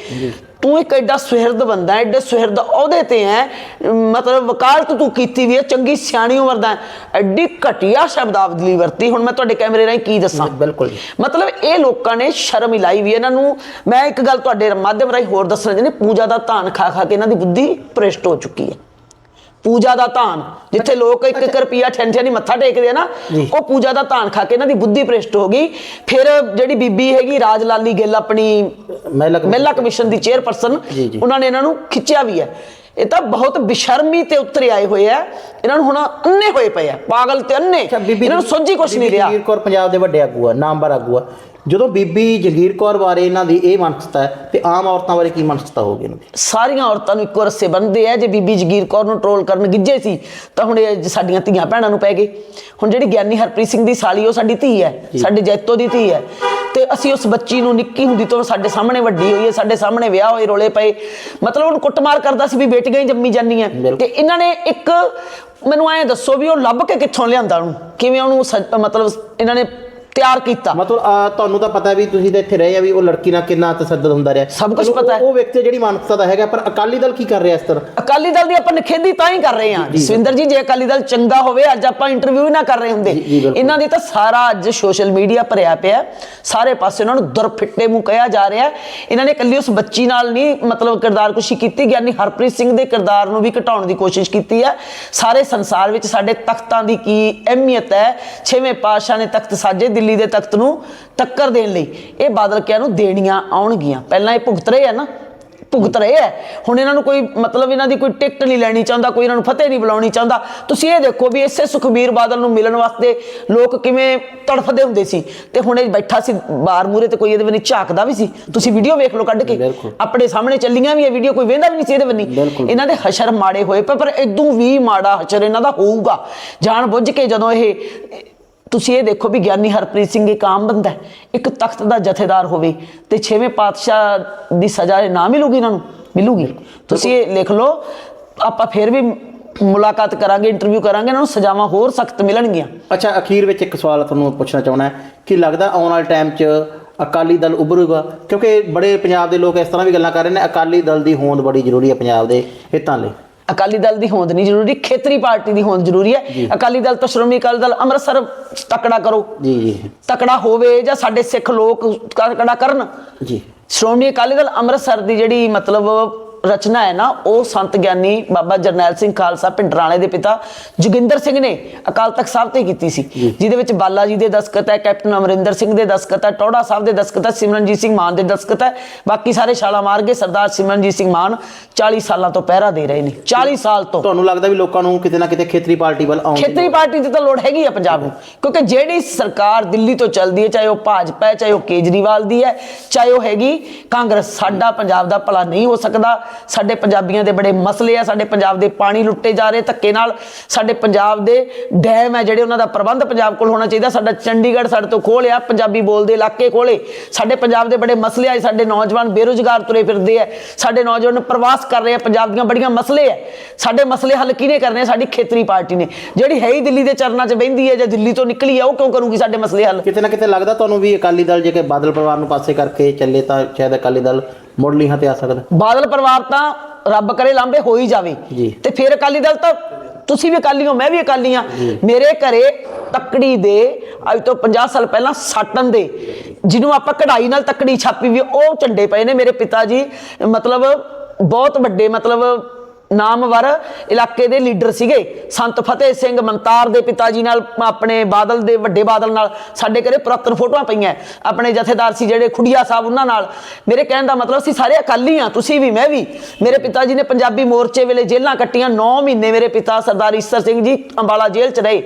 ਤੂੰ ਇੱਕ ਐਡਾ ਸੁਹਿਰਦ ਬੰਦਾ ਹੈ, ਐਡੇ ਸੁਹਿਰਦ ਅਹੁਦੇ ਤੇ ਹੈ ਮਤਲਬ ਵਕਾਲਤ ਤੂੰ ਕੀਤੀ ਵੀ ਹੈ ਚੰਗੀ ਸਿਆਣੀ ਉਮਰ ਦਾ। ਐਡੀ ਘਟੀਆ ਸ਼ਬਦਾਵਲੀ ਵਰਤੀ ਹੁਣ ਮੈਂ ਤੁਹਾਡੇ ਕੈਮਰੇ ਰਾਹੀਂ ਕੀ ਦੱਸਾਂ ਬਿਲਕੁਲ ਮਤਲਬ ਇਹ ਲੋਕਾਂ ਨੇ ਸ਼ਰਮ ਹੀ ਲਾਈ ਵੀ। ਇਹਨਾਂ ਨੂੰ ਮੈਂ ਇੱਕ ਗੱਲ ਤੁਹਾਡੇ ਮਾਧਿਅਮ ਰਾਹੀਂ ਹੋਰ ਦੱਸਣਾ ਚਾਹੁੰਦੀ ਪੂਜਾ ਦਾ ਧਾਨ ਖਾ ਖਾ ਕੇ ਇਹਨਾਂ ਦੀ ਬੁੱਧੀ ਭ੍ਰਿਸ਼ਟ ਹੋ ਚੁੱਕੀ ਹੈ ਪੂਜਾ ਦਾ ਧਾਨ ਜਿੱਥੇ ਲੋਕ ਇੱਕ ਇੱਕ ਰੁਪਿਆ ਠੰਨ ਠੰਨੀ ਮੱਥਾ ਟੇਕਦੇ ਆ ਨਾ। ਉਹ ਪੂਜਾ ਦਾ ਧਾਨ ਖਾ ਕੇ ਇਹਨਾਂ ਦੀ ਬੁੱਧੀ ਭ੍ਰਿਸ਼ਟ ਹੋ ਗਈ। ਫਿਰ ਜਿਹੜੀ ਬੀਬੀ ਹੈਗੀ ਰਾਜ ਲਾਲੀ ਗਿੱਲ ਆਪਣੀ ਮਹਿਲਾ ਕਮਿਸ਼ਨ- ਦੀ। ਚੇਅਰਪਰਸਨ। ਉਹਨਾਂ ਨੇ ਇਹਨਾਂ ਨੂੰ ਖਿੱਚਿਆ ਵੀ ਹੈ। ਇਹ ਤਾਂ ਬਹੁਤ ਬਿਸ਼ਰਮੀ ਤੇ ਉੱਤਰ ਆਏ ਹੋਏ ਆ। ਇਹਨਾਂ ਨੂੰ ਹੁਣ ਅੰਨੇ ਹੋਏ ਪਏ ਆ। ਪਾਗਲ ਤੇ ਅੰਨੇ। ਇਹਨਾਂ ਨੂੰ ਸੋਝੀ ਕੁਛ ਨਹੀਂ ਰਿਹਾ। ਕੌਰ ਪੰਜਾਬ ਦੇ ਵੱਡੇ ਆਗੂ ਆ ਨਾਮਵਰ ਆਗੂ ਆ। ਜਦੋਂ ਬੀਬੀ ਜਗੀਰ ਕੌਰ ਬਾਰੇ ਇਹਨਾਂ ਦੀ ਇਹ ਮਨਸਤਾ ਹੈ ਤੇ ਆਮ ਔਰਤਾਂ ਬਾਰੇ ਕੀ ਮਨਸਤਾ ਹੋਊਗੀ ਇਹਨਾਂ ਦੀ? ਸਾਰੀਆਂ ਔਰਤਾਂ ਨੂੰ ਇੱਕੋ ਰੱਸੇ ਬੰਨਦੇ ਆ ਜੇ ਬੀਬੀ ਜਗੀਰ ਕੌਰ ਨੂੰ ਟਰੋਲ ਕਰਨ ਗਿੱਜੇ ਸੀ ਤਾਂ ਹੁਣ ਇਹ ਸਾਡੀਆਂ ਧੀਆਂ ਭੈਣਾਂ ਨੂੰ ਪੈ ਗਏ। ਹੁਣ ਜਿਹੜੀ ਗਿਆਨੀ ਹਰਪ੍ਰੀਤ ਸਿੰਘ ਦੀ ਸਾਲੀ ਉਹ ਸਾਡੀ ਧੀ ਹੈ ਸਾਡੇ ਜੈਤੋ ਦੀ ਧੀ ਹੈ। ਤੇ ਅਸੀਂ ਉਸ ਬੱਚੀ ਨੂੰ ਨਿੱਕੀ ਹੁੰਦੀ ਤੋਂ ਸਾਡੇ ਸਾਹਮਣੇ ਵੱਡੀ ਹੋਈ ਹੈ ਸਾਡੇ ਸਾਹਮਣੇ ਵਿਆਹ ਹੋਏ ਰੋਲੇ ਪਏ। ਮਤਲਬ ਉਹਨੂੰ ਕੁੱਟਮਾਰ ਕਰਦਾ ਸੀ ਵੀ ਬੇਟੀਆਂ ਹੀ ਜੰਮੀ ਜਾਂਦੀਆਂ। ਤੇ ਇਹਨਾਂ ਨੇ ਇੱਕ ਮੈਨੂੰ ਐਂ ਦੱਸੋ ਵੀ ਉਹ ਲੱਭ ਕੇ ਕਿੱਥੋਂ ਲਿਆਂਦਾ ਉਹਨੂੰ? ਕਿਵੇਂ ਉਹਨੂੰ ਮਤਲਬ ਇਹਨਾਂ ਨੇ ਤਿਆਰ ਕੀਤਾ। ਮਤਲਬ ਤੁਹਾਨੂੰ ਤਾਂ ਪਤਾ ਵੀ ਤੁਸੀਂ ਤਾਂ ਇੱਥੇ ਰਹੇ ਆ ਵੀ ਉਹ ਲੜਕੀ ਨਾਲ ਕਿੰਨਾ ਤਸੱਦਦ ਹੁੰਦਾ ਰਿਹਾ। ਸਭ ਕੁਛ ਪਤਾ ਹੈ। ਉਹ ਵਿਅਕਤੀ ਜਿਹੜੀ ਮਾਨਸਤਾ ਦਾ ਹੈਗਾ ਪਰ ਅਕਾਲੀ ਦਲ ਕੀ ਕਰ ਰਿਹਾ ਇਸ ਤਰ੍ਹਾਂ? ਅਕਾਲੀ ਦਲ ਦੀ ਆਪਾਂ ਨਿਖੇਧੀ ਤਾਂ ਹੀ ਕਰ ਰਹੇ ਹਾਂ। ਜਸਵਿੰਦਰ ਜੀ। ਜੇ ਅਕਾਲੀ ਦਲ ਚੰਗਾ ਹੋਵੇ ਅੱਜ ਆਪਾਂ ਇੰਟਰਵਿਊ ਹੀ ਨਾ ਕਰ ਰਹੇ ਹੁੰਦੇ। ਜੀ, ਜੀ, ਬਿਲਕੁਲ। ਇਹਨਾਂ ਦੀ ਤਾਂ ਸਾਰਾ ਅੱਜ ਸੋਸ਼ਲ ਮੀਡੀਆ ਭਰਿਆ ਪਿਆ ਸਾਰੇ ਪਾਸੇ ਉਹਨਾਂ ਨੂੰ ਦੁਰਫਿੱਟੇ ਮੂੰਹ ਕਿਹਾ ਜਾ ਰਿਹਾ ਇਹਨਾਂ ਨੇ ਇਕੱਲੀ ਉਸ ਬੱਚੀ ਨਾਲ ਨਹੀਂ ਮਤਲਬ ਕਿਰਦਾਰ ਕੁਸ਼ੀ ਕੀਤੀ ਗਿਆਨੀ ਹਰਪ੍ਰੀਤ ਸਿੰਘ ਦੇ ਕਿਰਦਾਰ ਨੂੰ ਵੀ ਘਟਾਉਣ ਦੀ ਕੋਸ਼ਿਸ਼ ਕੀਤੀ ਹੈ। ਸਾਰੇ ਸੰਸਾਰ ਵਿੱਚ ਸਾਡੇ ਤਖਤਾਂ ਦੀ ਕੀ ਅਹਿਮੀਅਤ ਹੈ। ਛੇਵੇਂ ਪਾਤਸ਼ਾਹ ਨੇ ਤਖਤ ਸਾਜੇ ਦਿੱਲੀ ਦੇ ਤਖਤ ਨੂੰ ਟੱਕਰ ਦੇਣ ਲਈ। ਇਹ ਬਾਦਲ ਕਿਆਂ ਨੂੰ ਦੇਣੀਆਂ ਆਉਣਗੀਆਂ। ਪਹਿਲਾਂ ਇਹ ਭੁਗਤ ਰਹੇ ਆ ਨਾ। ਭੁਗਤ ਰਹੇ ਐ ਹੁਣ ਇਹਨਾਂ ਨੂੰ ਕੋਈ ਮਤਲਬ ਇਹਨਾਂ ਦੀ ਕੋਈ ਟਿਕਟ ਨਹੀਂ ਲੈਣੀ ਚਾਹੁੰਦਾ ਕੋਈ ਇਹਨਾਂ ਨੂੰ ਫਤਿਹ ਨਹੀਂ ਬੁਲਾਉਣੀ ਚਾਹੁੰਦਾ। ਤੁਸੀਂ ਇਹ ਦੇਖੋ ਵੀ ਇਸੇ ਸੁਖਬੀਰ ਬਾਦਲ ਨੂੰ ਮਿਲਣ ਵਾਸਤੇ ਲੋਕ ਕਿਵੇਂ ਤੜਫਦੇ ਹੁੰਦੇ ਸੀ। ਤੇ ਹੁਣ ਇਹ ਬੈਠਾ ਸੀ ਬਾਰ ਮੂਰੇ ਤੇ ਕੋਈ ਇਹਦੇ ਬੰਨੀ ਝਾਕਦਾ ਵੀ ਸੀ। ਤੁਸੀਂ ਵੀਡੀਓ ਵੇਖ ਲਓ ਕੱਢ ਕੇ। ਆਪਣੇ ਸਾਹਮਣੇ ਚੱਲੀਆਂ ਵੀ ਇਹ ਵੀਡੀਓ ਕੋਈ ਵੇਂਦਾ ਵੀ ਨਹੀਂ ਸੀ ਇਹਦੇ ਬੰਨੀ। ਬਿਲਕੁਲ। ਇਹਨਾਂ ਦੇ ਹਸ਼ਰ ਮਾੜੇ ਹੋਏ ਪਰ ਇਦੋਂ ਵੀ ਮਾੜਾ ਹਸ਼ਰ ਇਹਨਾਂ ਦਾ ਹੋਊਗਾ। ਜਾਣ ਬੁੱਝ ਕੇ ਜਦੋਂ ਇਹ ਤੁਸੀਂ ਇਹ ਦੇਖੋ ਵੀ ਗਿਆਨੀ ਹਰਪ੍ਰੀਤ ਸਿੰਘ ਇੱਕ ਆਮ ਬੰਦਾ ਹੈ ਇੱਕ ਤਖਤ ਦਾ ਜਥੇਦਾਰ ਹੋਵੇ ਤੇ ਛੇਵੇਂ ਪਾਤਸ਼ਾਹ ਦੀ ਸਜ਼ਾ ਨਾ ਮਿਲੂਗੀ ਇਹਨਾਂ ਨੂੰ? ਮਿਲੂਗੀ। ਤੁਸੀਂ ਇਹ ਲਿਖ ਲਓ ਆਪਾਂ ਫਿਰ ਵੀ ਮੁਲਾਕਾਤ ਕਰਾਂਗੇ ਇੰਟਰਵਿਊ ਕਰਾਂਗੇ ਇਹਨਾਂ ਨੂੰ ਸਜ਼ਾਵਾਂ ਹੋਰ ਸਖਤ ਮਿਲਣਗੀਆਂ। ਅੱਛਾ ਅਖੀਰ ਵਿੱਚ ਇੱਕ ਸਵਾਲ ਤੁਹਾਨੂੰ ਪੁੱਛਣਾ ਚਾਹੁੰਦਾ ਕਿ ਲੱਗਦਾ ਆਉਣ ਵਾਲੇ ਟਾਈਮ 'ਚ ਅਕਾਲੀ ਦਲ ਉੱਭਰੂਗਾ? ਕਿਉਂਕਿ ਬੜੇ ਪੰਜਾਬ ਦੇ ਲੋਕ ਇਸ ਤਰ੍ਹਾਂ ਵੀ ਗੱਲਾਂ ਕਰ ਰਹੇ ਨੇ ਅਕਾਲੀ ਦਲ ਦੀ ਹੋਂਦ ਬੜੀ ਜ਼ਰੂਰੀ ਹੈ ਪੰਜਾਬ ਦੇ ਹਿੱਤਾਂ ਲਈ। ਅਕਾਲੀ ਦਲ ਦੀ ਹੋਂਦ ਨਹੀਂ ਜ਼ਰੂਰੀ ਖੇਤਰੀ ਪਾਰਟੀ ਦੀ ਹੋਂਦ ਜ਼ਰੂਰੀ ਹੈ। ਅਕਾਲੀ ਦਲ ਤਾਂ ਸ਼੍ਰੋਮਣੀ ਅਕਾਲੀ ਦਲ ਅੰਮ੍ਰਿਤਸਰ ਤਕੜਾ ਕਰੋ। ਜੀ ਜੀ। ਤਕੜਾ ਹੋਵੇ ਜਾਂ ਸਾਡੇ ਸਿੱਖ ਲੋਕ ਤਕੜਾ ਕਰਨ। ਜੀ। ਸ਼੍ਰੋਮਣੀ ਅਕਾਲੀ ਦਲ ਅੰਮ੍ਰਿਤਸਰ ਦੀ ਜਿਹੜੀ ਮਤਲਬ ਰਚਨਾ ਹੈ ਨਾ ਉਹ ਸੰਤ ਗਿਆਨੀ ਬਾਬਾ ਜਰਨੈਲ ਸਿੰਘ ਖਾਲਸਾ ਪਿੰਡਰਾਣੇ ਦੇ ਪਿਤਾ ਜੋਗਿੰਦਰ ਸਿੰਘ ਨੇ ਅਕਾਲ ਤਖਤ ਸਾਹਿਬ ਤੇ ਕੀਤੀ ਸੀ ਜਿਹਦੇ ਵਿੱਚ ਬਾਲਾ ਜੀ ਦੇ ਦਸਖਤ ਹੈ ਕੈਪਟਨ ਅਮਰਿੰਦਰ ਸਿੰਘ ਦੇ ਦਸਖਤ ਹੈ ਟੋੜਾ ਸਾਹਿਬ ਦੇ ਦਸਖਤ ਹੈ ਸਿਮਰਨਜੀਤ ਸਿੰਘ ਮਾਨ ਦੇ ਦਸਖਤ ਹੈ ਬਾਕੀ ਸਾਰੇ ਛਾਲਾ ਮਾਰ ਕੇ ਸਰਦਾਰ ਸਿਮਰਨਜੀਤ ਸਿੰਘ ਮਾਨ 40 ਸਾਲਾਂ ਤੋਂ ਪਹਿਰਾ ਦੇ ਰਹੇ ਨੇ 40 ਸਾਲ ਤੋਂ। ਤੁਹਾਨੂੰ ਲੱਗਦਾ ਵੀ ਲੋਕਾਂ ਨੂੰ ਕਿਤੇ ਨਾ ਕਿਤੇ ਖੇਤਰੀ ਪਾਰਟੀ ਵੱਲ ਆਉਣ ਖੇਤਰੀ ਪਾਰਟੀ ਦੀ ਤਾਂ ਲੋੜ ਹੈਗੀ ਆ ਪੰਜਾਬ ਨੂੰ ਕਿਉਂਕਿ ਜਿਹੜੀ ਸਰਕਾਰ ਦਿੱਲੀ ਤੋਂ ਚੱਲਦੀ ਹੈ ਚਾਹੇ ਉਹ ਭਾਜਪਾ ਹੈ ਚਾਹੇ ਉਹ ਕੇਜਰੀਵਾਲ ਦੀ ਹੈ ਚਾਹੇ ਉਹ ਹੈਗੀ ਕਾਂਗਰਸ ਸਾਡਾ ਪੰਜਾਬ ਦਾ ਭਲਾ ਨਹੀਂ ਹੋ ਸਕਦਾ ਸਾਡੇ ਪੰਜਾਬੀਆਂ ਦੇ ਬੜੇ ਮਸਲੇ ਆ, ਸਾਡੇ ਪੰਜਾਬ ਦੇ ਪਾਣੀ ਲੁੱਟੇ ਜਾ ਰਹੇ ਧੱਕੇ ਨਾਲ, ਸਾਡੇ ਪੰਜਾਬ ਦੇ ਡੈਮ ਹੈ ਜਿਹੜੇ ਉਹਨਾਂ ਦਾ ਪ੍ਰਬੰਧ ਪੰਜਾਬ ਕੋਲ ਹੋਣਾ ਚਾਹੀਦਾ, ਸਾਡਾ ਚੰਡੀਗੜ੍ਹ ਸਾਡੇ ਤੋਂ ਖੋਲਿਆ ਪੰਜਾਬੀ ਬੋਲਦੇ ਇਲਾਕੇ ਖੋਲੇ ਸਾਡੇ ਪੰਜਾਬ ਦੇ ਬੜੇ ਮਸਲੇ ਆ ਸਾਡੇ ਨੌਜਵਾਨ ਬੇਰੁਜ਼ਗਾਰ ਤੁਰੇ ਫਿਰਦੇ ਆ, ਸਾਡੇ ਨੌਜਵਾਨ ਪ੍ਰਵਾਸ ਕਰ ਰਹੇ ਆ, ਪੰਜਾਬ ਦੀਆਂ ਬੜੀਆਂ ਮਸਲੇ ਆ। ਸਾਡੇ ਮਸਲੇ ਹੱਲ ਕਿਹਨੇ ਕਰਨੇ ਆ? ਸਾਡੀ ਖੇਤਰੀ ਪਾਰਟੀ ਨੇ। ਜਿਹੜੀ ਹੈ ਹੀ ਦਿੱਲੀ ਦੇ ਚਰਨਾਂ 'ਚ ਬਹਿੰਦੀ ਹੈ, ਜਾਂ ਦਿੱਲੀ ਤੋਂ ਨਿਕਲੀ ਆ, ਉਹ ਕਿਉਂ ਕਰੂਗੀ ਸਾਡੇ ਮਸਲੇ ਹੱਲ? ਕਿਤੇ ਨਾ ਕਿਤੇ ਲੱਗਦਾ ਤੁਹਾਨੂੰ ਵੀ ਅਕਾਲੀ ਦਲ ਜੇ ਕਿ ਬਾਦਲ ਪਰਿਵਾਰ ਨੂੰ ਪਾਸੇ ਕਰਕੇ ਚੱਲੇ ਤਾਂ ਸ਼ਾਇਦ ਅਕਾਲੀ ਦਲ ਮੁੜ ਲੀਹਾਂ ਤੇ ਆ ਸਕਦਾ। ਬਾਦਲ ਪਰਿਵਾਰ ਤਾਂ ਰੱਬ ਕਰੇ ਲਾਂਬੇ ਹੋ ਹੀ ਜਾਵੇ। ਤੇ ਫਿਰ ਅਕਾਲੀ ਦਲ ਤਾਂ ਤੁਸੀਂ ਵੀ ਅਕਾਲੀ ਹੋ ਮੈਂ ਵੀ ਅਕਾਲੀ ਆ ਮੇਰੇ ਘਰੇ ਤੱਕੜੀ ਦੇ ਅੱਜ ਤੋਂ 50 ਸਾਲ ਪਹਿਲਾਂ ਸਾਟਨ ਦੇ ਜਿਹਨੂੰ ਆਪਾਂ ਕਢਾਈ ਨਾਲ ਤੱਕੜੀ ਛਾਪੀ ਵੀ ਉਹ ਝੰਡੇ ਪਏ ਨੇ ਮੇਰੇ ਪਿਤਾ ਜੀ। ਮਤਲਬ ਬਹੁਤ ਵੱਡੇ ਮਤਲਬ ਨਾਮਵਰ ਇਲਾਕੇ ਦੇ ਲੀਡਰ ਸੀਗੇ। ਸੰਤ ਫਤਿਹ ਸਿੰਘ ਮੰਤਾਰ ਦੇ ਪਿਤਾ ਜੀ ਨਾਲ ਆਪਣੇ ਬਾਦਲ ਦੇ ਵੱਡੇ ਬਾਦਲ ਨਾਲ ਸਾਡੇ ਘਰੇ ਪੁਰਾਤਨ ਫੋਟੋਆਂ ਪਈਆਂ। ਆਪਣੇ ਜਥੇਦਾਰ ਸੀ ਜਿਹੜੇ ਖੁੱਡੀਆ ਸਾਹਿਬ ਉਹਨਾਂ ਨਾਲ। ਮੇਰੇ ਕਹਿਣ ਦਾ ਮਤਲਬ ਅਸੀਂ ਸਾਰੇ ਅਕਾਲੀ ਆ, ਤੁਸੀਂ ਵੀ, ਮੈਂ ਵੀ। ਮੇਰੇ ਪਿਤਾ ਜੀ ਨੇ ਪੰਜਾਬੀ ਮੋਰਚੇ ਵੇਲੇ ਜੇਲ੍ਹਾਂ ਕੱਟੀਆਂ। 9 ਮਹੀਨੇ ਮੇਰੇ ਪਿਤਾ ਸਰਦਾਰ ਈਸਰ ਸਿੰਘ ਜੀ ਅੰਬਾਲਾ ਜੇਲ੍ਹ ਚ ਰਹੇ।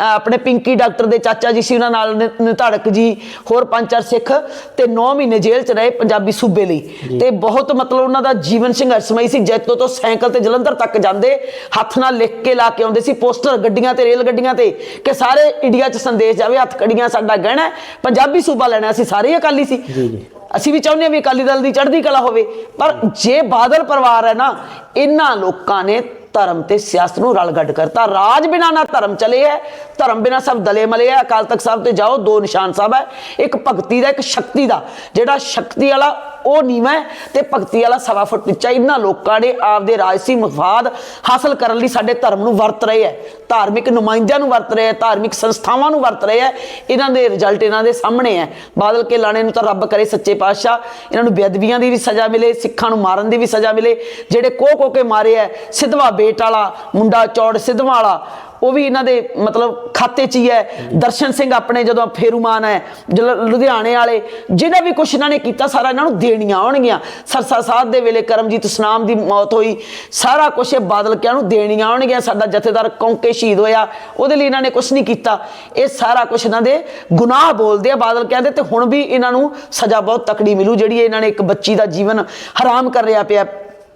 ਆਪਣੇ ਪਿੰਕੀ ਡਾਕਟਰ ਦੇ ਚਾਚਾ ਜੀ ਸੀ ਉਹਨਾਂ ਨਾਲ ਨਿਧੜਕ ਜੀ ਹੋਰ ਪੰਜ ਚਾਰ ਸਿੱਖ ਤੇ 9 ਮਹੀਨੇ ਜੇਲ੍ਹ ਚ ਰਹੇ ਪੰਜਾਬੀ ਸੂਬੇ ਲਈ। ਤੇ ਬਹੁਤ ਮਤਲਬ ਉਹਨਾਂ ਦਾ ਜੀਵਨ ਸੰਘਰਸ਼ਮਈ ਸੀ ਜੈਤੋ ਤੋਂ ਸਾਈਕਲ ਤੇ ਜਲੰਧਰ ਤੱਕ ਜਾਂਦੇ ਹੱਥ ਨਾਲ ਲਿਖ ਕੇ ਲਾ ਕੇ ਆਉਂਦੇ ਸੀ ਪੋਸਟਰ ਗੱਡੀਆਂ ਤੇ ਰੇਲ ਗੱਡੀਆਂ ਤੇ ਕਿ ਸਾਰੇ ਇੰਡੀਆ 'ਚ ਸੰਦੇਸ਼ ਜਾਵੇ ਹੱਥ ਕੜੀਆਂ ਸਾਡਾ ਗਹਿਣਾ ਪੰਜਾਬੀ ਸੂਬਾ ਲੈਣਾ ਅਸੀਂ ਸਾਰੇ ਅਕਾਲੀ ਸੀ। ਜੀ ਜੀ। ਅਸੀਂ ਵੀ ਚਾਹੁੰਦੇ ਹਾਂ ਵੀ ਅਕਾਲੀ ਦਲ ਦੀ ਚੜ੍ਹਦੀ ਕਲਾ ਹੋਵੇ ਪਰ ਜੇ ਬਾਦਲ ਪਰਿਵਾਰ ਹੈ ਨਾ ਇਹਨਾਂ ਲੋਕਾਂ ਨੇ ਧਰਮ ਤੇ ਸਿਆਸਤ ਨੂੰ ਰਲ ਗੱਡ ਕਰਤਾ ਰਾਜ ਬਿਨਾ ਨਾ ਧਰਮ ਚਲੇ ਹੈ ਧਰਮ ਬਿਨਾ ਸਭ ਦਲੇ ਮਲੇ ਹੈ ਅਕਾਲ ਤਖਤ ਸਾਹਿਬ ਤੇ ਜਾਓ, ਦੋ ਨਿਸ਼ਾਨ ਸਾਹਿਬ ਹੈ ਇੱਕ ਭਗਤੀ ਦਾ, ਇੱਕ ਸ਼ਕਤੀ ਦਾ। ਜਿਹੜਾ ਸ਼ਕਤੀ ਵਾਲਾ ਉਹ ਨੀਵਾਂ ਤੇ ਭਗਤੀ ਵਾਲਾ ਸਵਾ ਫੁੱਟ ਉੱਚਾ ਇਹਨਾਂ ਲੋਕਾਂ ਨੇ ਆਪਦੇ ਰਾਜਸੀ ਮਫਾਦ ਹਾਸਲ ਕਰਨ ਲਈ ਸਾਡੇ ਧਰਮ ਨੂੰ ਵਰਤ ਰਹੇ ਹੈ। ਧਾਰਮਿਕ ਨੁਮਾਇੰਦਿਆਂ ਨੂੰ ਵਰਤ ਰਹੇ ਹੈ, ਧਾਰਮਿਕ ਸੰਸਥਾਵਾਂ ਨੂੰ ਵਰਤ ਰਹੇ ਹੈ। ਇਹਨਾਂ ਦੇ ਰਿਜ਼ਲਟ ਇਹਨਾਂ ਦੇ ਸਾਹਮਣੇ ਹੈ। ਬਾਦਲ ਕੇ ਲਾਣੇ ਨੂੰ ਤਾਂ ਰੱਬ ਕਰੇ ਸੱਚੇ ਪਾਤਸ਼ਾਹ। ਇਹਨਾਂ ਨੂੰ ਬੇਅਦਬੀਆਂ ਦੀ ਵੀ ਸਜ਼ਾ ਮਿਲੇ, ਸਿੱਖਾਂ ਨੂੰ ਮਾਰਨ ਦੀ ਵੀ ਸਜ਼ਾ ਮਿਲੇ। ਜਿਹੜੇ ਕੋਹ ਕੋ ਕੇ ਮਾਰੇ ਹੈ, ਸਿੱਧਵਾ ਬੇਟ ਵਾਲਾ ਮੁੰਡਾ ਚੌੜ ਸਿੱਧਵਾਂ ਵਾਲਾ ਉਹ ਵੀ ਇਹਨਾਂ ਦੇ ਮਤਲਬ ਖਾਤੇ 'ਚ ਹੀ ਹੈ। ਦਰਸ਼ਨ ਸਿੰਘ ਆਪਣੇ ਜਦੋਂ ਫੇਰੂਮਾਨ ਹੈ ਜਲ- ਲੁਧਿਆਣੇ ਵਾਲੇ, ਜਿਹਨੇ ਵੀ ਕੁਛ ਇਹਨਾਂ ਨੇ ਕੀਤਾ ਸਾਰਾ ਇਹਨਾਂ ਨੂੰ ਦੇਣੀਆਂ ਆਉਣਗੀਆਂ। ਸਰਸਾ ਸਾਧ ਦੇ ਵੇਲੇ ਕਰਮਜੀਤ ਸਨਾਮ ਦੀ ਮੌਤ ਹੋਈ, ਸਾਰਾ ਕੁਛ ਇਹ ਬਾਦਲ ਕਿਆਂ ਨੂੰ ਦੇਣੀਆਂ ਆਉਣਗੀਆਂ। ਸਾਡਾ ਜਥੇਦਾਰ ਕੌਂਕੇ ਸ਼ਹੀਦ ਹੋਇਆ, ਉਹਦੇ ਲਈ ਇਹਨਾਂ ਨੇ ਕੁਛ ਨਹੀਂ ਕੀਤਾ। ਇਹ ਸਾਰਾ ਕੁਛ ਇਹਨਾਂ ਦੇ ਗੁਨਾਹ ਬੋਲਦੇ ਆ ਬਾਦਲ ਕਹਿੰਦੇ ਤੇ ਹੁਣ ਵੀ ਇਹਨਾਂ ਨੂੰ ਸਜ਼ਾ ਬਹੁਤ ਤਕੜੀ ਮਿਲੂ, ਜਿਹੜੀ ਇਹਨਾਂ ਨੇ ਇੱਕ ਬੱਚੀ ਦਾ ਜੀਵਨ ਹਰਾਮ ਕਰ ਰਿਹਾ ਪਿਆ।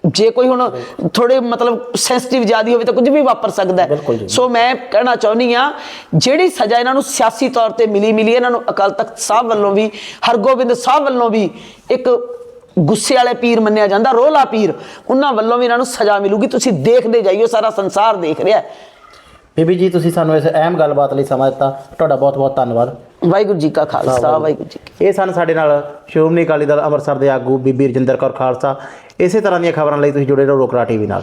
ਜੇ ਕੋਈ ਹੁਣ ਥੋੜੇ ਮਤਲਬ ਸੈਂਸਿਟਿਵ ਜਿਆਦੀ ਹੋਵੇ ਤਾਂ ਕੁਝ ਵੀ ਵਾਪਰ ਸਕਦਾ ਹੈ। ਸੋ ਮੈਂ ਕਹਿਣਾ ਚਾਹੁੰਦੀ ਆ ਜਿਹੜੀ ਸਜ਼ਾ ਇਹਨਾਂ ਨੂੰ ਸਿਆਸੀ ਤੌਰ ਤੇ ਮਿਲੀ ਮਿਲੀ ਇਹਨਾਂ ਨੂੰ ਅਕਾਲ ਤਖਤ ਸਾਹਿਬ ਵੱਲੋਂ ਵੀ ਹਰਗੋਬਿੰਦ ਸਾਹਿਬ ਵੱਲੋਂ ਵੀ ਇੱਕ ਗੁੱਸੇ ਵਾਲੇ ਪੀਰ ਮੰਨਿਆ ਜਾਂਦਾ ਰੋਲਾ ਪੀਰ ਉਹਨਾਂ ਵੱਲੋਂ ਵੀ ਇਹਨਾਂ ਨੂੰ ਸਜ਼ਾ ਮਿਲੂਗੀ। ਤੁਸੀਂ ਦੇਖਦੇ ਜਾਈਓ ਸਾਰਾ ਸੰਸਾਰ ਦੇਖ ਰਿਹਾ ਹੈ। ਬੀਬੀ ਜੀ ਤੁਸੀਂ ਸਾਨੂੰ ਇਸ ਅਹਿਮ ਗੱਲਬਾਤ ਲਈ ਸਮਾਂ ਦਿੱਤਾ। ਤੁਹਾਡਾ ਬਹੁਤ ਬਹੁਤ ਧੰਨਵਾਦ। ਵਾਹਿਗੁਰੂ ਜੀ ਕਾ ਖਾਲਸਾ ਵਾਹਿਗੁਰੂ ਜੀ ਕੀ ਇਹ ਸਨ ਸਾਡੇ ਨਾਲ ਸ਼੍ਰੋਮਣੀ ਅਕਾਲੀ ਦਲ ਅੰਮ੍ਰਿਤਸਰ ਦੇ ਆਗੂ ਬੀਬੀ ਰਜਿੰਦਰ ਕੌਰ ਖਾਲਸਾ। ਇਸੇ ਤਰ੍ਹਾਂ ਦੀਆਂ ਖਬਰਾਂ ਲਈ ਤੁਸੀਂ ਜੁੜੇ ਰਹੋ ਰੋਕਰਾ ਟੀਵੀ ਨਾਲ।